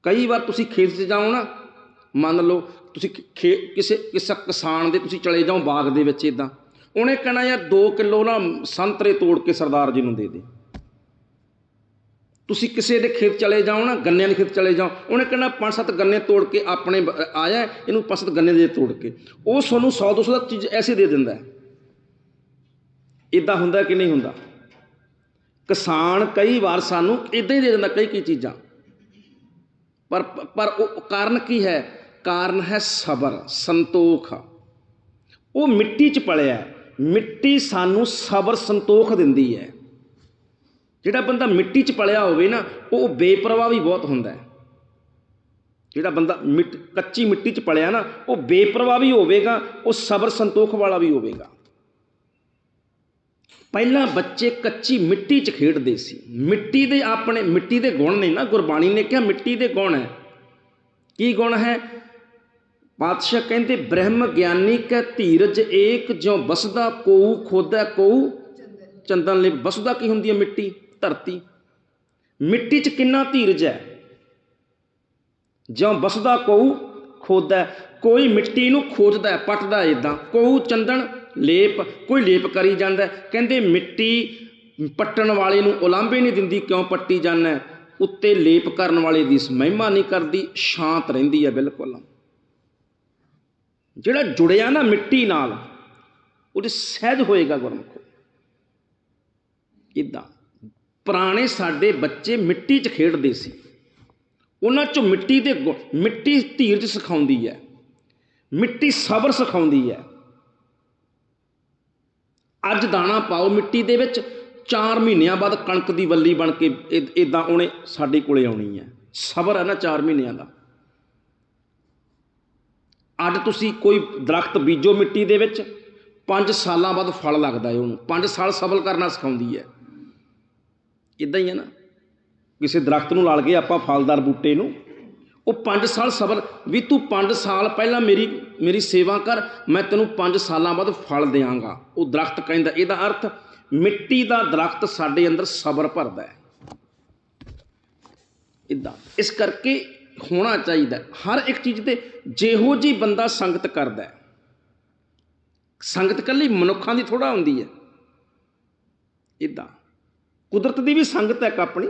Speaker 1: ਕਈ ਵਾਰ ਤੁਸੀਂ ਖੇਤ 'ਚ ਜਾਓ ਨਾ, ਮੰਨ ਲਓ ਤੁਸੀਂ ਖੇ ਕਿਸੇ ਕਿਸੇ ਕਿਸਾਨ ਦੇ ਤੁਸੀਂ ਚਲੇ ਜਾਓ ਬਾਗ ਦੇ ਵਿੱਚ ਇਦਾਂ ਉਹਨੇ ਕਹਿਣਾ, ਯਾਰ 2 ਕਿਲੋ ਨਾ ਸੰਤਰੇ ਤੋੜ ਕੇ ਸਰਦਾਰ ਜੀ ਨੂੰ ਦੇ ਦੇ। ਤੁਸੀਂ ਕਿਸੇ ਦੇ ਖੇਤ ਚਲੇ ਜਾਓ ਨਾ, ਗੰਨਿਆਂ ਦੇ ਖੇਤ ਚਲੇ ਜਾਓ, ਉਹਨੇ ਕਹਿੰਦਾ ਪੰਜ ਸੱਤ ਗੰਨੇ ਤੋੜ ਕੇ ਆਪਣੇ ਆਇਆ ਇਹਨੂੰ ਪੰਜ ਸੱਤ ਗੰਨੇ ਦੇ ਤੋੜ ਕੇ। ਉਹ ਤੁਹਾਨੂੰ 100 200 ਦਾ ਚੀਜ਼ ਐਸੇ ਦੇ ਦਿੰਦਾ ਹੈ। ਇਦਾਂ ਹੁੰਦਾ ਕਿ ਨਹੀਂ ਹੁੰਦਾ? ਕਿਸਾਨ ਕਈ ਵਾਰ ਸਾਨੂੰ ਇਦਾਂ ਹੀ ਦੇ ਦਿੰਦਾ, ਕਈ ਕਈ ਚੀਜ਼ਾਂ। ਪਰ ਪਰ ਉਹ ਕਾਰਨ ਕੀ ਹੈ? ਕਾਰਨ ਹੈ ਸਬਰ, ਸੰਤੋਖ। ਉਹ ਮਿੱਟੀ 'ਚ ਪਲਿਆ ਮਿੱਟੀ ਸਾਨੂੰ ਸਬਰ, ਸੰਤੋਖ ਦਿੰਦੀ ਹੈ। ਜਿਹੜਾ ਬੰਦਾ ਮਿੱਟੀ 'ਚ ਪਲਿਆ ਹੋਵੇ ਨਾ, ਉਹ ਬੇਪਰਵਾਹ ਵੀ ਬਹੁਤ ਹੁੰਦਾ ਹੈ। ਜਿਹੜਾ ਬੰਦਾ ਮਿੱਟ, ਕੱਚੀ ਮਿੱਟੀ 'ਚ ਪਲਿਆ ਨਾ, ਉਹ ਬੇਪਰਵਾਹ ਵੀ ਹੋਵੇਗਾ, ਉਹ ਸਬਰ ਸੰਤੋਖ ਵਾਲਾ ਵੀ ਹੋਵੇਗਾ। ਪਹਿਲਾਂ ਬੱਚੇ ਕੱਚੀ ਮਿੱਟੀ 'ਚ ਖੇਡਦੇ ਸੀ। ਮਿੱਟੀ ਦੇ ਆਪਣੇ, ਮਿੱਟੀ ਦੇ ਗੁਣ ਨੇ ਨਾ, ਗੁਰਬਾਣੀ ਨੇ ਕਿਹਾ ਮਿੱਟੀ ਦੇ ਗੁਣ ਹੈ। ਕੀ ਗੁਣ ਹੈ? ਪਾਤਸ਼ਾਹ ਕਹਿੰਦੇ, ਬ੍ਰਹਮ ਗਿਆਨੀ ਕੈ ਧੀਰਜ ਏਕ, ਜਿਉ ਬਸਦਾ ਕੋਉ ਖੋਦਾ ਕੋਉ ਚੰਦਨ। ਲਈ ਬਸਦਾ ਕੀ ਹੁੰਦੀ ਹੈ ਮਿੱਟੀ? ਧਰਤੀ। ਮਿੱਟੀ 'ਚ ਕਿੰਨਾ ਧੀਰਜ ਹੈ? ਜਿਉ ਬਸਦਾ ਕੋਉ ਖੋਦਾ, ਕੋਈ ਮਿੱਟੀ ਨੂੰ ਖੋਜਦਾ ਪੱਟਦਾ ਇਦਾਂ ਕੋਉ ਚੰਦਨ, ਲੇਪ, ਕੋਈ ਲੇਪ ਕਰੀ ਜਾਂਦਾ ਕਹਿੰਦੇ ਮਿੱਟੀ ਪੱਟਣ ਵਾਲੇ ਨੂੰ ਉਲਾਂਭੇ ਨਹੀਂ ਦਿੰਦੀ, ਕਿਉਂ ਪੱਟੀ ਜਾਂਦਾ ਉੱਤੇ ਲੇਪ ਕਰਨ ਵਾਲੇ ਦੀ ਸਮਹਿਮਾ ਨਹੀਂ ਕਰਦੀ, ਸ਼ਾਂਤ ਰਹਿੰਦੀ ਹੈ ਬਿਲਕੁਲ। ਜਿਹੜਾ ਜੁੜਿਆ ਨਾ ਮਿੱਟੀ ਨਾਲ, ਉਹਦੇ ਸਹਿਜ ਹੋਏਗਾ ਗੁਰਮੁਖ। ਇਦਾਂ ਪੁਰਾਣੇ ਸਾਡੇ ਬੱਚੇ ਮਿੱਟੀ 'ਚ ਖੇਡਦੇ ਸੀ। ਉਹਨਾਂ 'ਚੋਂ ਮਿੱਟੀ ਦੇ ਗੁ ਮਿੱਟੀ ਧੀਰਜ ਸਿਖਾਉਂਦੀ ਹੈ। ਮਿੱਟੀ ਸਬਰ ਸਿਖਾਉਂਦੀ ਹੈ। ਅੱਜ ਦਾਣਾ ਪਾਓ ਮਿੱਟੀ ਦੇ ਵਿੱਚ 4 ਮਹੀਨਿਆਂ ਬਾਅਦ ਕਣਕ ਦੀ ਵੱਲੀ ਬਣ ਕੇ ਇਦਾਂ ਉਹਨੇ ਸਾਡੇ ਕੋਲੇ ਆਉਣੀ ਹੈ। ਸਬਰ ਹੈ ਨਾ 4 ਮਹੀਨਿਆਂ ਦਾ। ਅੱਜ ਤੁਸੀਂ ਕੋਈ ਦਰਖਤ ਬੀਜੋ ਮਿੱਟੀ ਦੇ ਵਿੱਚ 5 ਸਾਲਾਂ ਬਾਅਦ ਫਲ ਲੱਗਦਾ ਹੈ ਉਹਨੂੰ। 5 ਸਾਲ ਸਬਰ ਕਰਨਾ ਸਿਖਾਉਂਦੀ ਹੈ। ਇਦਾਂ ਹੀ ਹੈ ਨਾ। ਕਿਸੇ ਦਰਖਤ ਨੂੰ ਲਾਲ ਕੇ ਆਪਾਂ ਫਲਦਾਰ ਬੂਟੇ ਨੂੰ। ਉਹ 5 ਸਾਲ ਸਬਰ, ਵੀ ਤੂੰ 5 ਸਾਲ ਪਹਿਲਾਂ ਮੇਰੀ ਮੇਰੀ ਸੇਵਾ ਕਰ, ਮੈਂ ਤੈਨੂੰ 5 ਸਾਲਾਂ ਬਾਅਦ ਫਲ ਦੇਵਾਂਗਾ ਉਹ ਦਰਖਤ ਕਹਿੰਦਾ, ਇਹਦਾ ਅਰਥ ਮਿੱਟੀ ਦਾ ਦਰਖਤ ਸਾਡੇ ਅੰਦਰ ਸਬਰ ਭਰਦਾ ਹੈ। ਇਦਾਂ ਇਸ ਕਰਕੇ ਹੋਣਾ ਚਾਹੀਦਾ ਹਰ ਇੱਕ ਚੀਜ਼ ਤੇ ਜਿਹੋ ਜੀ ਬੰਦਾ ਸੰਗਤ ਕਰਦਾ ਹੈ। ਸੰਗਤ ਕੱਲੀ ਮਨੁੱਖਾਂ ਦੀ ਥੋੜਾ ਹੁੰਦੀ ਹੈ। ਇਦਾਂ ਕੁਦਰਤ ਦੀ ਵੀ ਸੰਗਤ ਹੈ ਇੱਕ ਆਪਣੀ।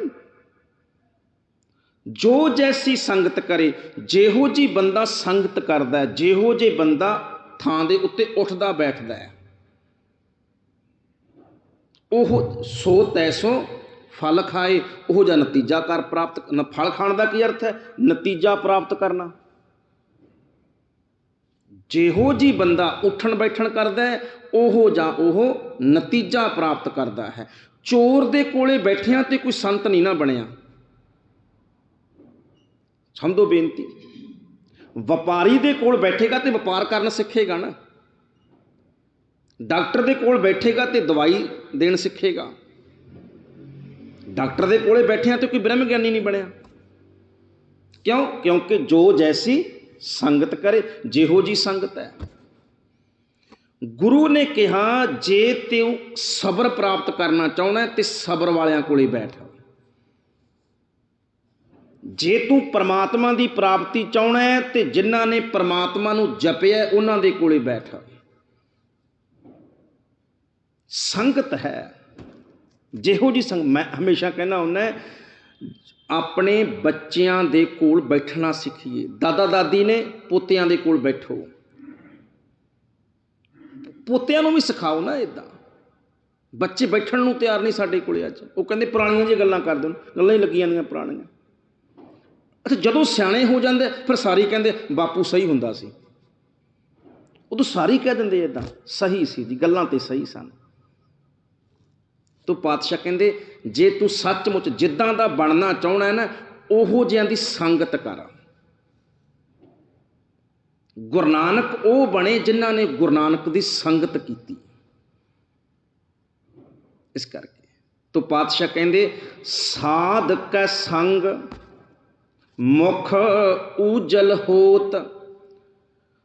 Speaker 1: ਜੋ ਜੈਸੀ ਸੰਗਤ ਕਰੇ, ਜਿਹੋ ਜੀ ਬੰਦਾ ਸੰਗਤ ਕਰਦਾ ਜਿਹੋ ਜੇ ਬੰਦਾ ਥਾਂ ਦੇ ਉੱਤੇ ਉੱਠਦਾ, ਬੈਠਦਾ ਹੈ। ਉਹ ਸੋ ਤੈਸੋ ਫਲ ਖਾਏ, ਉਹ ਜਾਂ ਨਤੀਜਾ ਕਰ ਪ੍ਰਾਪਤ ਫਲ ਖਾਣ ਦਾ ਕੀ ਅਰਥ ਹੈ? ਨਤੀਜਾ ਪ੍ਰਾਪਤ ਕਰਨਾ। ਜਿਹੋ ਜੀ ਬੰਦਾ ਉੱਠਣ ਬੈਠਣ ਕਰਦਾ ਹੈ, ਉਹ ਜਾਂ ਉਹ ਨਤੀਜਾ ਪ੍ਰਾਪਤ ਕਰਦਾ ਹੈ। ਚੋਰ ਦੇ ਕੋਲੇ ਬੈਠਿਆਂ ਤੇ ਕੋਈ ਸੰਤ ਨਹੀਂ ਨਾ ਬਣਿਆ। ਸਮਝੋ ਬੇਨਤੀ। ਵਪਾਰੀ ਦੇ ਕੋਲ ਬੈਠੇਗਾ ਤੇ ਵਪਾਰ ਕਰਨ ਸਿੱਖੇਗਾ ਨਾ। ਡਾਕਟਰ ਦੇ ਕੋਲ ਬੈਠੇਗਾ ਤੇ ਦਵਾਈ ਦੇਣ ਸਿੱਖੇਗਾ। ਡਾਕਟਰ ਦੇ ਕੋਲੇ ਬੈਠਿਆਂ ਤੇ ਕੋਈ ਬ੍ਰਹਮ ਗਿਆਨੀ ਨਹੀਂ ਬਣਿਆ। ਕਿਉਂ? ਕਿਉਂਕਿ ਜੋ ਜੈਸੀ ਸੰਗਤ ਕਰੇ, ਜਿਹੋ ਜੀ ਸੰਗਤ ਹੈ। ਗੁਰੂ ਨੇ ਕਿਹਾ, ਜੇ ਤੂੰ ਸਬਰ ਪ੍ਰਾਪਤ ਕਰਨਾ ਚਾਹੁੰਦਾ ਹੈ ਤੇ ਸਬਰ ਵਾਲਿਆਂ ਕੋਲੇ ਬੈਠ ਜੇ। ਤੂੰ ਪਰਮਾਤਮਾ ਦੀ ਪ੍ਰਾਪਤੀ ਚਾਹੁੰਦਾ ਹੈ ਤੇ ਜਿਨ੍ਹਾਂ ਨੇ ਪਰਮਾਤਮਾ ਨੂੰ ਜਪਿਆ ਉਹਨਾਂ ਦੇ ਕੋਲੇ ਬੈਠ ਸੰਗਤ ਹੈ। ਜਿਹੋ ਜੀ ਸੰਗ, ਮੈਂ ਹਮੇਸ਼ਾ ਕਹਿੰਦਾ ਹੁੰਦਾ ਆਪਣੇ ਬੱਚਿਆਂ ਦੇ ਕੋਲ ਬੈਠਣਾ ਸਿੱਖੀਏ। ਦਾਦਾ ਦਾਦੀ ਨੇ ਪੋਤਿਆਂ ਦੇ ਕੋਲ ਬੈਠੋ। ਪੋਤਿਆਂ ਨੂੰ ਵੀ ਸਿਖਾਓ ਨਾ ਇਦਾਂ ਬੱਚੇ ਬੈਠਣ ਨੂੰ ਤਿਆਰ ਨਹੀਂ ਸਾਡੇ ਕੋਲੇ ਅੱਜ। ਉਹ ਕਹਿੰਦੇ ਪੁਰਾਣੀਆਂ ਜਿਹੀਆਂ ਗੱਲਾਂ ਕਰਦੇ ਨੇ, ਗੱਲਾਂ ਹੀ ਲੱਗੀਆਂ ਨੇ ਪੁਰਾਣੀਆਂ। ਅੱਛਾ, ਜਦੋਂ ਸਿਆਣੇ ਹੋ ਜਾਂਦੇ, ਫਿਰ ਸਾਰੀ ਕਹਿੰਦੇ, ਬਾਪੂ ਸਹੀ ਹੁੰਦਾ ਸੀ। ਉਦੋਂ ਸਾਰੀ ਕਹਿ ਦਿੰਦੇ ਇਦਾਂ ਸਹੀ ਸੀ ਜੀ, ਗੱਲਾਂ ਤੇ ਸਹੀ ਸਨ। ਤੋ ਪਾਤਸ਼ਾਹ ਕਹਿੰਦੇ, ਜੇ ਤੂੰ ਸੱਚਮੁੱਚ ਜਿੱਦਾਂ ਦਾ ਬਣਨਾ ਚਾਹਣਾ ਹੈ ਨਾ, ਉਹੋ ਜਿਹਾਂ ਦੀ ਸੰਗਤ ਕਰ। ਗੁਰੂ ਨਾਨਕ ਉਹ ਬਣੇ ਜਿਨ੍ਹਾਂ ਨੇ ਗੁਰੂ ਨਾਨਕ ਦੀ ਸੰਗਤ ਕੀਤੀ। ਇਸ ਕਰਕੇ ਤੋ ਪਾਤਸ਼ਾਹ ਕਹਿੰਦੇ ਸਾਧ ਕੈ ਸੰਗ ਮੁਖ ਉਜਲ ਹੋਤ।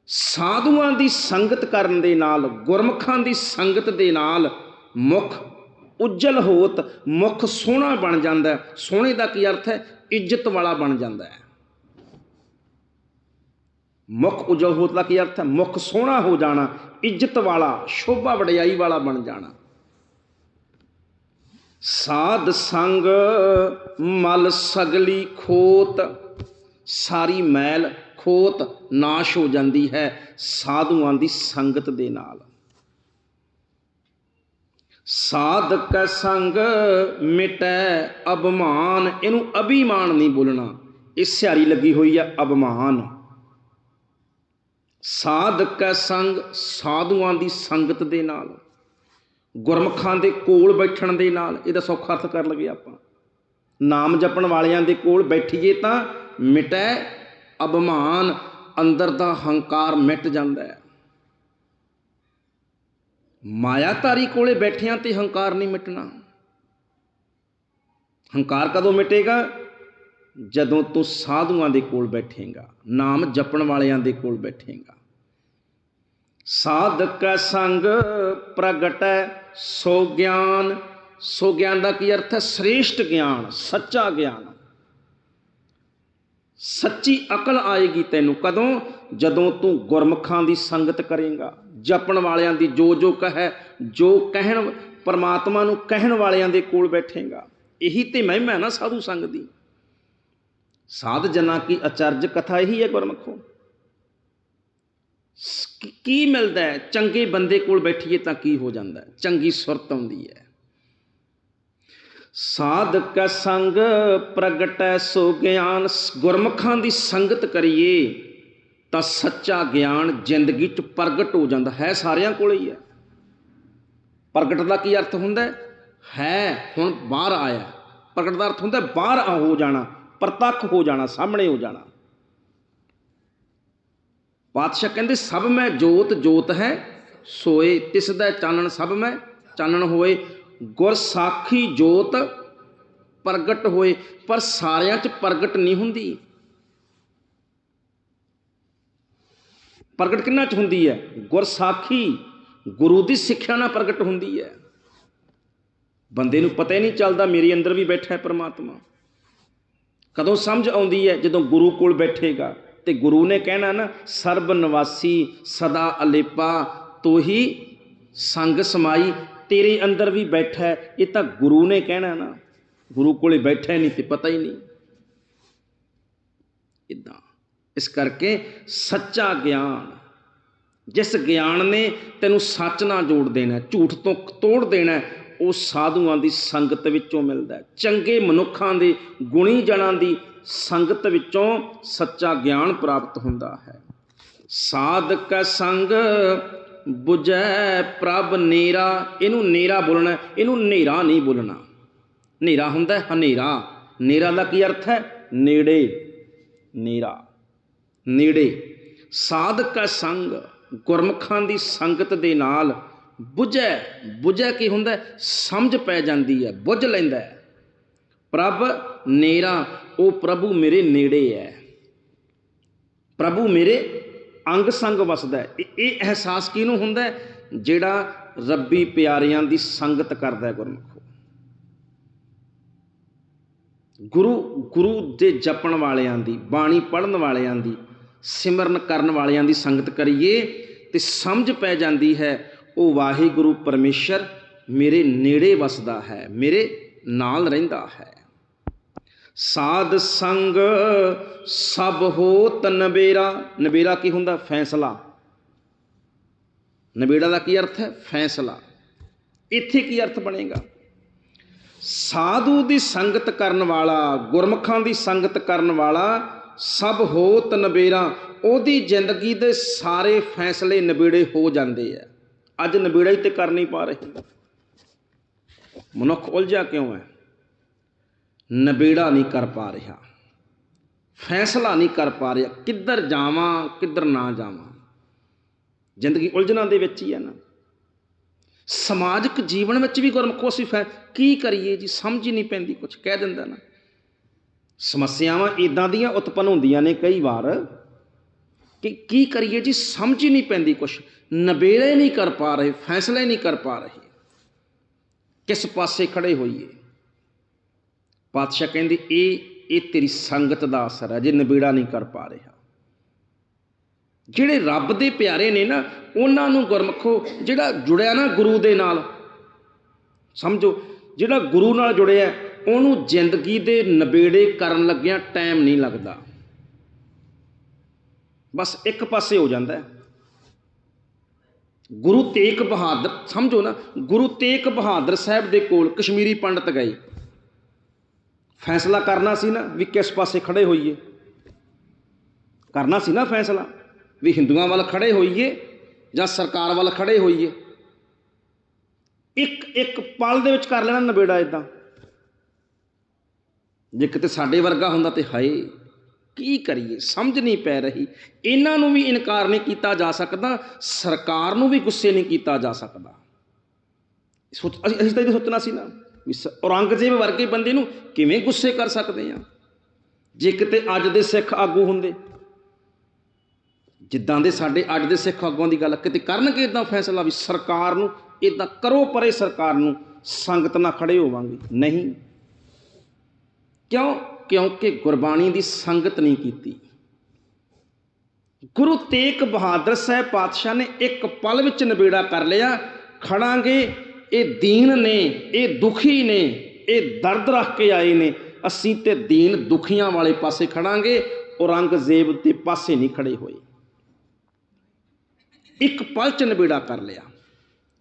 Speaker 1: ਸਾਧੂਆਂ ਦੀ ਸੰਗਤ ਕਰਨ ਦੇ ਨਾਲ, ਗੁਰਮੁਖਾਂ ਦੀ ਸੰਗਤ ਦੇ ਨਾਲ ਮੁਖ ਉਜਲ ਹੋਤ, ਮੁਖ ਸੋਹਣਾ ਬਣ ਜਾਂਦਾ। ਸੋਹਣੇ ਦਾ ਕੀ ਅਰਥ ਹੈ? ਇੱਜ਼ਤ ਵਾਲਾ ਬਣ ਜਾਂਦਾ ਹੈ। ਮੁਖ ਉਜਲ ਹੋਤ ਦਾ ਕੀ ਅਰਥ ਹੈ ਮੁਖ ਸੋਹਣਾ ਹੋ ਜਾਣਾ, ਇੱਜ਼ਤ ਵਾਲਾ, ਸ਼ੋਭਾ ਵਡਿਆਈ ਵਾਲਾ ਬਣ ਜਾਣਾ। ਸਾਧ ਸੰਗ ਮਲ ਸਗਲੀ ਖੋਤ, ਸਾਰੀ ਮੈਲ ਖੋਤ ਨਾਸ਼ ਹੋ ਜਾਂਦੀ ਹੈ ਸਾਧੂਆਂ ਦੀ ਸੰਗਤ ਦੇ ਨਾਲ। ਸਾਧਕ ਸੰਗ ਮਿਟੈ ਅਭਮਾਨ, ਇਹਨੂੰ ਅਭਿਮਾਨ ਨਹੀਂ ਬੋਲਣਾ। ਇਹ ਸਿਆਰੀ ਲੱਗੀ ਹੋਈ ਹੈ ਅਭਮਾਨ। ਸਾਧਕ ਸੰਗ ਸਾਧੂਆਂ ਦੀ ਸੰਗਤ ਦੇ ਨਾਲ, ਗੁਰਮਖਾਂ ਦੇ ਕੋਲ ਬੈਠਣ ਦੇ ਨਾਲ, ਇਹਦਾ ਸੌਖਾ ਅਰਥ ਕਰ ਲਗੇ ਆਪਾਂ। ਨਾਮ ਜਪਣ ਵਾਲਿਆਂ ਦੇ ਕੋਲ ਬੈਠੀਏ ਤਾਂ ਮਿਟੈ, ਅਭਮਾਨ, ਅੰਦਰ ਦਾ ਹੰਕਾਰ ਮਿਟ ਜਾਂਦਾ ਹੈ। ਮਾਇਆਧਾਰੀ ਕੋਲੇ ਬੈਠਿਆਂ ਤੇ ਹੰਕਾਰ ਨਹੀਂ ਮਿਟਣਾ। ਹੰਕਾਰ ਕਦੋਂ ਮਿਟੇਗਾ? ਜਦੋਂ ਤੂੰ ਸਾਧੂਆਂ ਦੇ ਕੋਲ ਬੈਠੇਗਾ, ਨਾਮ ਜਪਣ ਵਾਲਿਆਂ ਦੇ ਕੋਲ ਬੈਠੇਗਾ। ਸਾਧਕ ਸੰਗ ਪ੍ਰਗਟੈ ਸੋ ਗਿਆਨ। ਸੋ ਗਿਆਨ ਦਾ ਕੀ ਅਰਥ ਹੈ? ਸ੍ਰੇਸ਼ਟ ਗਿਆਨ, ਸੱਚਾ ਗਿਆਨ। ਸੱਚੀ ਅਕਲ ਆਏਗੀ ਤੈਨੂੰ ਕਦੋਂ? ਜਦੋਂ ਤੂੰ ਗੁਰਮੁਖਾਂ ਦੀ ਸੰਗਤ ਕਰੇਗਾ, ਜਪਣ ਵਾਲਿਆਂ ਦੀ ਜੋ ਜੋ ਕਹੈ, ਜੋ ਕਹਿਣ, ਪਰਮਾਤਮਾ ਨੂੰ ਕਹਿਣ ਵਾਲਿਆਂ ਦੇ ਕੋਲ ਬੈਠੇਗਾ। ਇਹੀ ਤੇ ਮਹਿਮਾ ਹੈ ਨਾ ਸਾਧੂ ਸੰਗ ਦੀ। ਸਾਧ ਜਨਾਂ ਕੀ ਅਚਰਜ ਕਥਾ ਇਹੀ ਹੈ ਗੁਰਮੁਖੋ? ਕੀ- ਮਿਲਦਾ ਹੈ? ਚੰਗੇ ਬੰਦੇ ਕੋਲ ਬੈਠੀਏ ਤਾਂ ਕੀ ਹੋ ਜਾਂਦਾ ਹੈ? ਚੰਗੀ ਸੁਰਤ ਆਉਂਦੀ ਹੈ। ਸਾਧਕ ਸੰਗ ਪ੍ਰਗਟੈ ਸੋ ਗਿਆਨ ਸ- ਗੁਰਮੁਖਾਂ ਦੀ ਸੰਗਤ ਕਰੀਏ ਤਾਂ ਸੱਚਾ ਗਿਆਨ ਜ਼ਿੰਦਗੀ 'ਚ ਪ੍ਰਗਟ ਹੋ ਜਾਂਦਾ ਹੈ, ਸਾਰਿਆਂ ਕੋਲ ਹੀ ਹੈ। ਪ੍ਰਗਟ ਦਾ ਕੀ ਅਰਥ ਹੁੰਦਾ ਹੈ? ਹੁਣ ਬਾਹਰ ਆਇਆ। ਪ੍ਰਗਟ ਦਾ ਅਰਥ ਹੁੰਦਾ ਬਾਹਰ ਆ ਹੋ ਜਾਣਾ, ਪ੍ਰਤੱਖ ਹੋ ਜਾਣਾ, ਸਾਹਮਣੇ ਹੋ ਜਾਣਾ। ਪਾਤਸ਼ਾਹ ਕਹਿੰਦੇ, ਸਭ ਮੈਂ ਜੋਤ ਜੋਤ ਹੈ, ਸੋਏ ਤਿਸ ਦਾ ਚਾਨਣ ਸਭ ਮੈਂ, ਚਾਨਣ ਹੋਏ, ਗੁਰ ਸਾਖੀ ਜੋਤ ਪ੍ਰਗਟ ਹੋਏ, ਪਰ ਸਾਰਿਆਂ 'ਚ ਪ੍ਰਗਟ ਨਹੀਂ ਹੁੰਦੀ। ਪ੍ਰਗਟ ਕਿੰਨਾ 'ਚ ਹੁੰਦੀ ਹੈ? ਗੁਰ ਸਾਖੀ, ਗੁਰੂ ਦੀ ਸਿੱਖਿਆ ਨਾਲ ਪ੍ਰਗਟ ਹੁੰਦੀ ਹੈ। ਬੰਦੇ ਨੂੰ ਪਤਾ ਹੀ ਨਹੀਂ ਚੱਲਦਾ, ਮੇਰੇ ਅੰਦਰ ਵੀ ਬੈਠਾ ਹੈ ਪ੍ਰਮਾਤਮਾ। ਕਦੋਂ ਸਮਝ ਆਉਂਦੀ ਹੈ? ਜਦੋਂ ਗੁਰੂ ਕੋਲ ਬੈਠੇਗਾ। ਤੇ ਗੁਰੂ ਨੇ ਕਹਿਣਾ ਨਾ, ਸਰਬ ਨਿਵਾਸੀ ਸਦਾ ਅਲੇਪਾ, ਤੋਹੀ ਸੰਗ ਸਮਾਈ, ਤੇਰੇ ਅੰਦਰ ਵੀ ਬੈਠਾ। ਹੈ ਇਹ ਤਾਂ ਗੁਰੂ ਨੇ ਕਹਿਣਾ ਨਾ। ਗੁਰੂ ਕੋਲੇ ਬੈਠਾ ਨਹੀਂ ਤੇ ਪਤਾ ਹੀ ਨਹੀਂ। ਇਦਾਂ ਇਸ ਕਰਕੇ ਸੱਚਾ ਗਿਆਨ, ਜਿਸ ਗਿਆਨ ਨੇ ਤੈਨੂੰ ਸੱਚ ਨਾਲ ਜੋੜ ਦੇਣਾ, ਝੂਠ ਤੋਂ ਤੋੜ ਦੇਣਾ, ਉਹ ਸਾਧੂਆਂ ਦੀ ਸੰਗਤ ਵਿੱਚੋਂ ਮਿਲਦਾ ਚੰਗੇ ਮਨੁੱਖਾਂ ਦੇ, ਗੁਣੀ ਜਣਾਂ ਦੀ ਸੰਗਤ ਵਿੱਚੋਂ ਸੱਚਾ ਗਿਆਨ ਪ੍ਰਾਪਤ ਹੁੰਦਾ ਹੈ। ਸਾਧਕ ਸੰਗ 부ਜੈ ਪ੍ਰਭ ਨੇਰਾ। ਇਹਨੂੰ ਨੇਰਾ ਬੋਲਣਾ ਇਹਨੂੰ ਨੇਰਾ ਨਹੀਂ ਬੋਲਣਾ। ਨੇਰਾ ਹੁੰਦਾ ਹੈ ਹਨੇਰਾ। ਨੇਰਾ ਦਾ ਕੀ ਅਰਥ ਹੈ? ਨੇੜੇ। ਨੇਰਾ। ਨੇੜੇ। ਸਾਧਕ ਸੰਗ ਗੁਰਮਖਾਂ ਦੀ ਸੰਗਤ ਦੇ ਨਾਲ ਬੁਝੈ। 부ਜੈ ਕੀ ਹੁੰਦਾ ਸਮਝ ਪੈ ਜਾਂਦੀ ਹੈ। ਬੁੱਝ ਲੈਂਦਾ ਹੈ। ਪ੍ਰਭ ਨੇਰਾ, ਉਹ ਪ੍ਰਭੂ ਮੇਰੇ ਨੇੜੇ ਹੈ ਪ੍ਰਭੂ ਮੇਰੇ ਅੰਗ ਸੰਗ ਵਸਦਾ ਹੈ ਇਹ- ਅਹਿਸਾਸ ਕਿਹਨੂੰ ਹੁੰਦਾ ਜਿਹੜਾ ਰੱਬੀ ਪਿਆਰਿਆਂ ਦੀ ਸੰਗਤ ਕਰਦਾ ਹੈ ਗੁਰਮੁਖੋ। ਗੁਰੂ ਗੁਰੂ ਦੇ ਜਪਣ ਵਾਲਿਆਂ ਦੀ, ਬਾਣੀ ਪੜਨ ਵਾਲਿਆਂ ਦੀ, ਸਿਮਰਨ ਕਰਨ ਵਾਲਿਆਂ ਦੀ ਸੰਗਤ ਕਰੀਏ ਤੇ ਸਮਝ ਪੈ ਜਾਂਦੀ ਹੈ, ਉਹ ਵਾਹਿਗੁਰੂ ਪਰਮੇਸ਼ਰ ਮੇਰੇ ਨੇੜੇ ਵਸਦਾ ਹੈ, ਮੇਰੇ ਨਾਲ ਰਹਿੰਦਾ ਹੈ। ਸਾਧ ਸੰਗ ਸਭ ਹੋਤ ਨਬੇਰਾ ਨਬੇਰਾ ਕੀ ਹੁੰਦਾ? ਫੈਸਲਾ। ਨਬੇੜਾ ਦਾ ਕੀ ਅਰਥ ਹੈ? ਫੈਸਲਾ। ਇੱਥੇ ਕੀ ਅਰਥ ਬਣੇਗਾ? ਸਾਧੂ ਦੀ ਸੰਗਤ ਕਰਨ ਵਾਲਾ, ਗੁਰਮੁਖਾਂ ਦੀ ਸੰਗਤ ਕਰਨ ਵਾਲਾ ਸਭ ਹੋਤ ਨਬੇਰਾ ਉਹਦੀ ਜ਼ਿੰਦਗੀ ਦੇ ਸਾਰੇ ਫੈਸਲੇ ਨਬੇੜੇ ਹੋ ਜਾਂਦੇ ਆ। ਅੱਜ ਨਬੇੜਾ ਹੀ ਤੇ ਕਰ ਨਹੀਂ ਪਾ ਰਹੇ। ਮਨੁੱਖ ਉਲਝਿਆ ਕਿਉਂ ਹੈ? ਨਬੇੜਾ ਨਹੀਂ ਕਰ ਪਾ ਰਿਹਾ। ਫੈਸਲਾ ਨਹੀਂ ਕਰ ਪਾ ਰਿਹਾ ਕਿੱਧਰ ਜਾਵਾਂ, ਕਿੱਧਰ ਨਾ ਜਾਵਾਂ। ਜ਼ਿੰਦਗੀ ਉਲਝਣਾਂ ਦੇ ਵਿੱਚ ਹੀ ਹੈ ਨਾ। ਸਮਾਜਿਕ ਜੀਵਨ ਵਿੱਚ ਵੀ ਗੁਰਮੁਖੋ ਅਸੀਂ ਫੈ ਕੀ ਕਰੀਏ ਜੀ? ਸਮਝ ਹੀ ਨਹੀਂ ਪੈਂਦੀ ਕੁਝ ਕਹਿ ਦਿੰਦਾ ਨਾ। ਸਮੱਸਿਆਵਾਂ ਇਦਾਂ ਦੀਆਂ ਉਤਪੰਨ ਹੁੰਦੀਆਂ ਨੇ ਕਈ ਵਾਰ ਕਿ ਕੀ ਕਰੀਏ ਜੀ? ਸਮਝ ਹੀ ਨਹੀਂ ਪੈਂਦੀ ਕੁਝ ਨਬੇੜੇ ਨਹੀਂ ਕਰ ਪਾ ਰਹੇ, ਫੈਸਲੇ ਨਹੀਂ ਕਰ ਪਾ ਰਹੇ। ਕਿਸ ਪਾਸੇ ਖੜੇ ਹੋਈਏ? ਪਾਤਸ਼ਾਹ ਕਹਿੰਦੇ, ਇਹ ਇਹ ਤੇਰੀ ਸੰਗਤ ਦਾ ਅਸਰ ਹੈ, ਜੇ ਨਬੇੜਾ ਨਹੀਂ ਕਰ ਪਾ ਰਿਹਾ। ਜਿਹੜੇ ਰੱਬ ਦੇ ਪਿਆਰੇ ਨੇ ਨਾ, ਉਹਨਾਂ ਨੂੰ ਗੁਰਮਖੋ ਜਿਹੜਾ ਜੁੜਿਆ ਨਾ ਗੁਰੂ ਦੇ ਨਾਲ, ਸਮਝੋ, ਜਿਹੜਾ ਗੁਰੂ ਨਾਲ ਜੁੜਿਆ, ਉਹਨੂੰ ਜ਼ਿੰਦਗੀ ਦੇ ਨਬੇੜੇ ਕਰਨ ਲੱਗਿਆਂ ਟਾਈਮ ਨਹੀਂ ਲੱਗਦਾ। ਬਸ ਇੱਕ ਪਾਸੇ ਹੋ ਜਾਂਦਾ ਗੁਰੂ ਤੇਗ ਬਹਾਦਰ, ਸਮਝੋ ਨਾ, ਗੁਰੂ ਤੇਗ ਬਹਾਦਰ ਸਾਹਿਬ ਦੇ ਕੋਲ ਕਸ਼ਮੀਰੀ ਪੰਡਤ ਗਏ। ਫੈਸਲਾ ਕਰਨਾ ਸੀ ਨਾ ਵੀ ਕਿਸ ਪਾਸੇ ਖੜੇ ਹੋਈਏ। ਕਰਨਾ ਸੀ ਨਾ ਫੈਸਲਾ ਵੀ ਹਿੰਦੂਆਂ ਵੱਲ ਖੜੇ ਹੋਈਏ ਜਾਂ ਸਰਕਾਰ ਵੱਲ ਖੜੇ ਹੋਈਏ। ਇੱਕ ਇੱਕ ਪਲ ਦੇ ਵਿੱਚ ਕਰ ਲੈਣਾ ਨਵੇੜਾ ਇਦਾਂ ਜੇ ਕਿਤੇ ਸਾਡੇ ਵਰਗਾ ਹੁੰਦਾ ਤੇ ਹਾਏ, ਕੀ ਕਰੀਏ? ਸਮਝ ਨਹੀਂ ਪੈ ਰਹੀ। ਇਹਨਾਂ ਨੂੰ ਵੀ ਇਨਕਾਰ ਨਹੀਂ ਕੀਤਾ ਜਾ ਸਕਦਾ, ਸਰਕਾਰ ਨੂੰ ਵੀ ਗੁੱਸੇ ਨਹੀਂ ਕੀਤਾ ਜਾ ਸਕਦਾ। ਸੋਚ, ਅਸੀਂ ਅਸੀਂ ਤਾਂ ਇਹ ਸੋਚਣਾ ਸੀ ਨਾ। ਔਰੰਗਜ਼ੇਬ ਵਰਗੇ ਬੰਦੇ ਨੂੰ ਕਿਵੇਂ ਗੁੱਸੇ ਕਰ ਸਕਦੇ ਆ? ਜੇ ਕਿਤੇ ਅੱਜ ਦੇ ਸਿੱਖ ਆਗੂ ਹੁੰਦੇ, ਜਿੱਦਾਂ ਦੇ ਸਾਡੇ ਅੱਜ ਦੇ ਸਿੱਖ ਆਗੂਆਂ ਦੀ ਗੱਲ ਕਿਤੇ ਕਰਨਗੇ ਇਦਾਂ ਫੈਸਲਾ ਵੀ ਸਰਕਾਰ ਨੂੰ ਇਦਾਂ ਕਰੋ ਪਰੇ ਸਰਕਾਰ ਨੂੰ ਸੰਗਤ ਨਾਲ ਖੜੇ ਹੋਵਾਂਗੇ। ਨਹੀਂ। ਕਿਉਂ? ਕਿਉਂਕਿ ਗੁਰਬਾਣੀ ਦੀ ਸੰਗਤ ਨਹੀਂ ਕੀਤੀ। ਗੁਰੂ ਤੇਗ ਬਹਾਦਰ ਸਾਹਿਬ ਪਾਤਸ਼ਾਹ ਨੇ ਇੱਕ ਪਲ ਵਿੱਚ ਨਿਬੇੜਾ ਕਰ ਲਿਆ, ਖੜਾਂਗੇ ਇਹ ਦੀਨ ਨੇ, ਇਹ ਦੁਖੀ ਨੇ, ਇਹ ਦਰਦ ਰੱਖ ਕੇ ਆਏ ਨੇ। ਅਸੀਂ ਤੇ ਦੀਨ ਦੁਖੀਆਂ ਵਾਲੇ ਪਾਸੇ ਖੜਾਂਗੇ, ਔਰੰਗਜ਼ੇਬ ਦੇ ਪਾਸੇ ਨਹੀਂ ਖੜੇ ਹੋਏ। ਇੱਕ ਪਲ ਚ ਨਿਬੇੜਾ ਕਰ ਲਿਆ।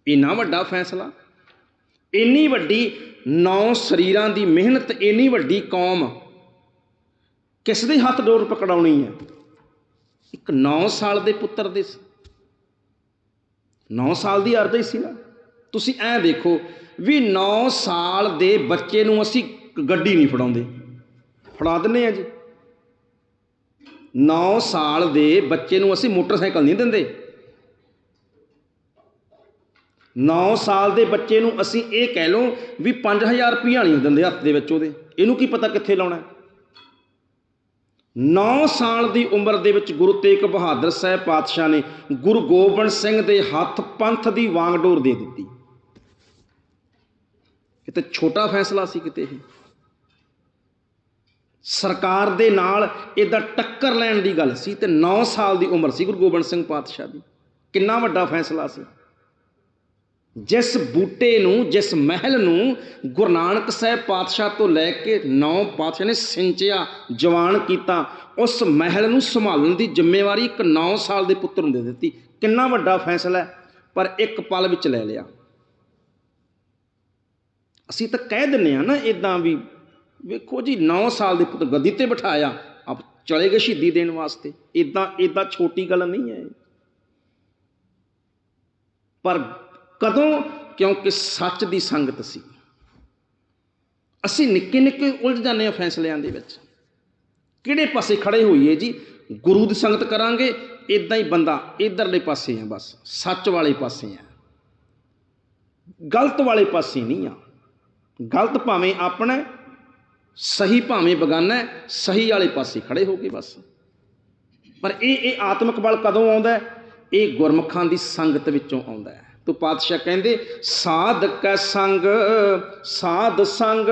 Speaker 1: ਇੰਨਾ ਵੱਡਾ ਫੈਸਲਾ। ਇੰਨੀ ਵੱਡੀ ਨੌ ਸਰੀਰਾਂ ਦੀ ਮਿਹਨਤ, ਇੰਨੀ ਵੱਡੀ ਕੌਮ। ਕਿਸ ਦੇ ਹੱਥ ਡੋਰ ਪਕੜਾਉਣੀ ਹੈ? ਇੱਕ 9 ਸਾਲ ਦੇ ਪੁੱਤਰ ਦੇ 9 ਸਾਲ ਦੀ ਅਰਧ ਹੀ ਸੀ ਨਾ। ਤੁਸੀਂ ਐਂ ਦੇਖੋ ਵੀ 9 ਸਾਲ ਦੇ ਬੱਚੇ ਨੂੰ ਅਸੀਂ ਗੱਡੀ ਨਹੀਂ ਫੜਾਉਂਦੇ। ਫੜਾ ਦਿੰਨੇ ਆ ਜੀ। 9 ਸਾਲ ਦੇ ਬੱਚੇ ਨੂੰ ਅਸੀਂ ਮੋਟਰਸਾਈਕਲ ਨਹੀਂ ਦਿੰਦੇ। 9 ਸਾਲ ਦੇ ਬੱਚੇ ਨੂੰ ਅਸੀਂ ਇਹ ਕਹਿ ਲਓ ਵੀ 5000 ਰੁਪਈਆ ਨਹੀਂ ਦਿੰਦੇ ਹੱਥ ਦੇ ਵਿੱਚ ਉਹਦੇ। ਇਹਨੂੰ ਕੀ ਪਤਾ ਕਿੱਥੇ ਲਾਉਣਾ। ਹੈ 9 ਸਾਲ ਦੀ ਉਮਰ ਦੇ ਵਿੱਚ ਗੁਰੂ ਤੇਗ ਬਹਾਦਰ ਸਾਹਿਬ ਪਾਤਸ਼ਾਹ ਨੇ ਗੁਰੂ ਗੋਬਿੰਦ ਸਿੰਘ ਦੇ ਹੱਥ ਪੰਥ ਦੀ ਵਾਂਗਡੋਰ ਦੇ ਦਿੱਤੀ। ਇਹ ਛੋਟਾ ਫੈਸਲਾ ਸੀ ਕਿਤੇ ਇਹ। ਸਰਕਾਰ ਦੇ ਨਾਲ ਇਹਦਾ ਟੱਕਰ ਲੈਣ ਦੀ ਗੱਲ ਸੀ ਤੇ 9 ਸਾਲ ਦੀ ਉਮਰ ਸੀ ਗੁਰੂ ਗੋਬਿੰਦ ਸਿੰਘ ਪਾਤਸ਼ਾਹ ਦੀ। ਕਿੰਨਾ ਵੱਡਾ ਫੈਸਲਾ ਸੀ। ਜਿਸ ਬੂਟੇ ਨੂੰ, ਜਿਸ ਮਹਿਲ ਨੂੰ ਗੁਰੂ ਨਾਨਕ ਸਾਹਿਬ ਪਾਤਸ਼ਾਹ ਤੋਂ ਲੈ ਕੇ ਨੌ ਪਾਤਸ਼ਾਹ ਨੇ ਸਿੰਚਿਆ, ਜਵਾਨ ਕੀਤਾ, ਉਸ ਮਹਿਲ ਨੂੰ ਸੰਭਾਲਣ ਦੀ ਜ਼ਿੰਮੇਵਾਰੀ ਇੱਕ 9 ਸਾਲ ਦੇ ਪੁੱਤਰ ਨੂੰ ਦੇ ਦਿੱਤੀ। ਕਿੰਨਾ ਵੱਡਾ ਫੈਸਲਾ ਹੈ, ਪਰ ਇੱਕ ਪਲ ਵਿੱਚ ਲੈ ਲਿਆ। ਅਸੀਂ ਤਾਂ ਕਹਿ ਦਿੰਨੇ ਆ ਨਾ ਇਦਾਂ ਵੀ, ਵੇਖੋ ਜੀ 9 ਸਾਲ ਦੇ ਪੁੱਤ ਗੱਦੀ ਤੇ ਬਿਠਾਇਆ, ਆਪ ਚਲੇ ਗਏ ਸ਼ਹੀਦੀ ਦੇਣ ਵਾਸਤੇ। ਇਦਾਂ ਇਦਾਂ ਛੋਟੀ ਗੱਲ ਨਹੀਂ ਹੈ। ਪਰ ਕਦੋਂ, ਕਿਉਂਕਿ ਸੱਚ ਦੀ ਸੰਗਤ ਸੀ। ਅਸੀਂ ਨਿੱਕੇ ਨਿੱਕੇ ਉਲਝ ਜਾਂਦੇ ਆ ਫੈਸਲਿਆਂ ਦੇ ਵਿੱਚ। ਕਿਹੜੇ ਪਾਸੇ ਖੜੇ ਹੋਈਏ ਜੀ? ਗੁਰੂ ਦੀ ਸੰਗਤ ਕਰਾਂਗੇ ਇਦਾਂ ਹੀ ਬੰਦਾ ਇਧਰਲੇ ਪਾਸੇ ਆ ਬਸ, ਸੱਚ ਵਾਲੇ ਪਾਸੇ ਆ ਗਲਤ ਵਾਲੇ ਪਾਸੇ ਨਹੀਂ ਆ। ਗਲਤ ਭਾਵੇਂ ਆਪਣਾ, ਸਹੀ ਭਾਵੇਂ ਬਗਾਨਾ, ਸਹੀ ਵਾਲੇ ਪਾਸੇ ਖੜੇ ਹੋ ਕੇ ਬਸ। ਪਰ ਇਹ ਇਹ ਆਤਮਿਕ ਬਲ ਕਦੋਂ ਆਉਂਦਾ ਇਹ ਗੁਰਮੁਖਾਂ ਦੀ ਸੰਗਤ ਵਿੱਚੋਂ ਆਉਂਦਾ ਹੈ। ਤੋ ਪਾਤਸ਼ਾਹ ਕਹਿੰਦੇ, ਸਾਧ ਕੈ ਸੰਗ, ਸਾਧ ਸੰਗ,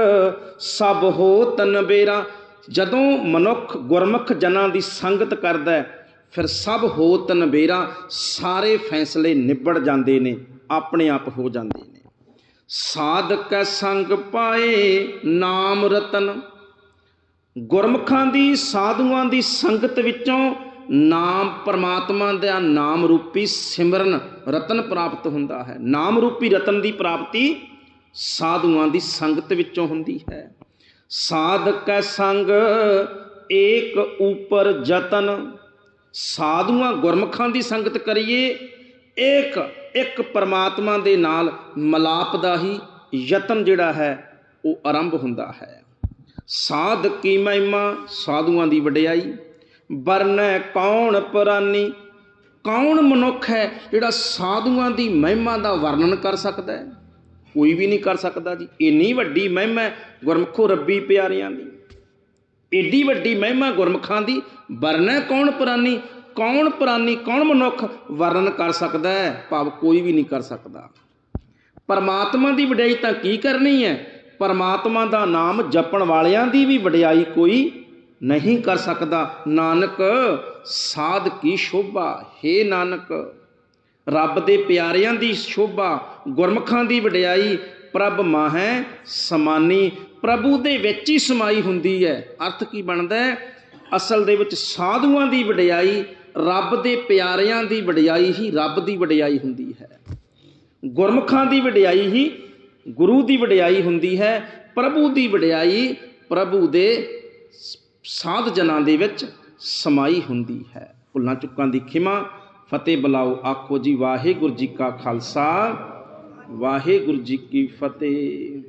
Speaker 1: ਸਭ ਹੋ ਤਨ ਬੇਰਾ। ਜਦੋਂ ਮਨੁੱਖ ਗੁਰਮੁਖ ਜਨਾਂ ਦੀ ਸੰਗਤ ਕਰਦਾ ਹੈ, ਫਿਰ ਸਭ ਹੋ ਤਨ ਬੇਰਾ, ਸਾਰੇ ਫੈਸਲੇ ਨਿਬੜ ਜਾਂਦੇ ਨੇ, ਆਪਣੇ ਆਪ ਹੋ ਜਾਂਦੇ ਨੇ। ਸਾਧ ਕੈ ਸੰਗ ਪਾਏ ਨਾਮ ਰਤਨ। ਗੁਰਮੁਖਾਂ ਦੀ, ਸਾਧੂਆਂ ਦੀ ਸੰਗਤ ਵਿੱਚੋਂ ਨਾਮ ਪਰਮਾਤਮਾ ਦਾ ਨਾਮ ਰੂਪੀ ਸਿਮਰਨ ਰਤਨ ਪ੍ਰਾਪਤ ਹੁੰਦਾ ਹੈ। ਨਾਮ ਰੂਪੀ ਰਤਨ ਦੀ ਪ੍ਰਾਪਤੀ ਸਾਧੂਆਂ ਦੀ ਸੰਗਤ ਵਿੱਚੋਂ ਹੁੰਦੀ ਹੈ। ਸਾਧਕੈ ਸੰਗ, ਏਕ ਉਪਰ ਜਤਨ। ਸਾਧੂਆਂ ਗੁਰਮੁਖਾਂ ਦੀ ਸੰਗਤ ਕਰੀਏ, ਏਕ ਇੱਕ ਪਰਮਾਤਮਾ ਦੇ ਨਾਲ ਮਲਾਪ ਦਾ ਹੀ ਯਤਨ ਜਿਹੜਾ ਹੈ, ਉਹ ਆਰੰਭ ਹੁੰਦਾ ਹੈ। ਸਾਧ ਕੀ ਮਹਿਮਾ, ਸਾਧੂਆਂ ਦੀ ਵਡਿਆਈ। ਵਰਨੈ ਕੌਣ ਪ੍ਰਾਨੀ? ਕੌਣ ਮਨੁੱਖ ਹੈ ਜਿਹੜਾ ਸਾਧੂਆਂ ਦੀ ਮਹਿਮਾ ਦਾ ਵਰਣਨ ਕਰ ਸਕਦਾ ਹੈ? ਕੋਈ ਵੀ ਨਹੀਂ ਕਰ ਸਕਦਾ ਜੀ। ਇੰਨੀ ਵੱਡੀ ਮਹਿਮਾ ਹੈ ਗੁਰਮੁਖੋ ਰੱਬੀ ਪਿਆਰਿਆਂ ਦੀ। ਏਡੀ ਵੱਡੀ ਮਹਿਮਾ ਗੁਰਮੁਖਾਂ ਦੀ। ਵਰਨੈ ਕੌਣ ਪ੍ਰਾਨੀ? ਕੌਣ ਪ੍ਰਾਨੀ, ਕੌਣ ਮਨੁੱਖ ਵਰਣਨ ਕਰ ਸਕਦਾ ਹੈ? ਭਾਵ ਕੋਈ ਵੀ ਨਹੀਂ ਕਰ ਸਕਦਾ। ਪਰਮਾਤਮਾ ਦੀ ਵਡਿਆਈ ਤਾਂ ਕੀ ਕਰਨੀ ਹੈ? ਪਰਮਾਤਮਾ ਦਾ ਨਾਮ ਜਪਣ ਵਾਲਿਆਂ ਦੀ ਵੀ ਵਡਿਆਈ ਕੋਈ ਨਹੀਂ ਕਰ ਸਕਦਾ। ਨਾਨਕ, ਸਾਧ ਕੀ ਸ਼ੋਭਾ? ਹੈ ਨਾਨਕ, ਰੱਬ ਦੇ ਪਿਆਰਿਆਂ ਦੀ ਸ਼ੋਭਾ, ਗੁਰਮੁਖਾਂ ਦੀ ਵਡਿਆਈ ਪ੍ਰਭ ਮਾਹੈ ਸਮਾਨੀ। ਪ੍ਰਭੂ ਦੇ ਵਿੱਚ ਹੀ ਸਮਾਈ ਹੁੰਦੀ ਹੈ। ਅਰਥ ਕੀ ਬਣਦਾ ਹੈ? ਅਸਲ ਦੇ ਵਿੱਚ ਸਾਧੂਆਂ ਦੀ ਵਡਿਆਈ ਰੱਬ ਦੇ ਪਿਆਰਿਆਂ ਦੀ ਵਡਿਆਈ ਹੀ ਰੱਬ ਦੀ ਵਡਿਆਈ ਹੁੰਦੀ ਹੈ। ਗੁਰਮੁਖਾਂ ਦੀ ਵਡਿਆਈ ਹੀ ਗੁਰੂ ਦੀ ਵਡਿਆਈ ਹੁੰਦੀ ਹੈ। ਪ੍ਰਭੂ ਦੀ ਵਡਿਆਈ ਪ੍ਰਭੂ ਦੇ ਸਾਧ ਜਨਾਂ ਦੇ ਵਿੱਚ ਸਮਾਈ ਹੁੰਦੀ ਹੈ। ਭੁੱਲਾਂ ਚੁੱਕਾਂ ਦੀ ਖਿਮਾ, ਫਤਿਹ ਬੁਲਾਓ, ਆਖੋ ਜੀ ਵਾਹਿਗੁਰੂ ਜੀ ਕਾ ਖਾਲਸਾ, ਵਾਹਿਗੁਰੂ ਜੀ ਕੀ ਫਤਿਹ।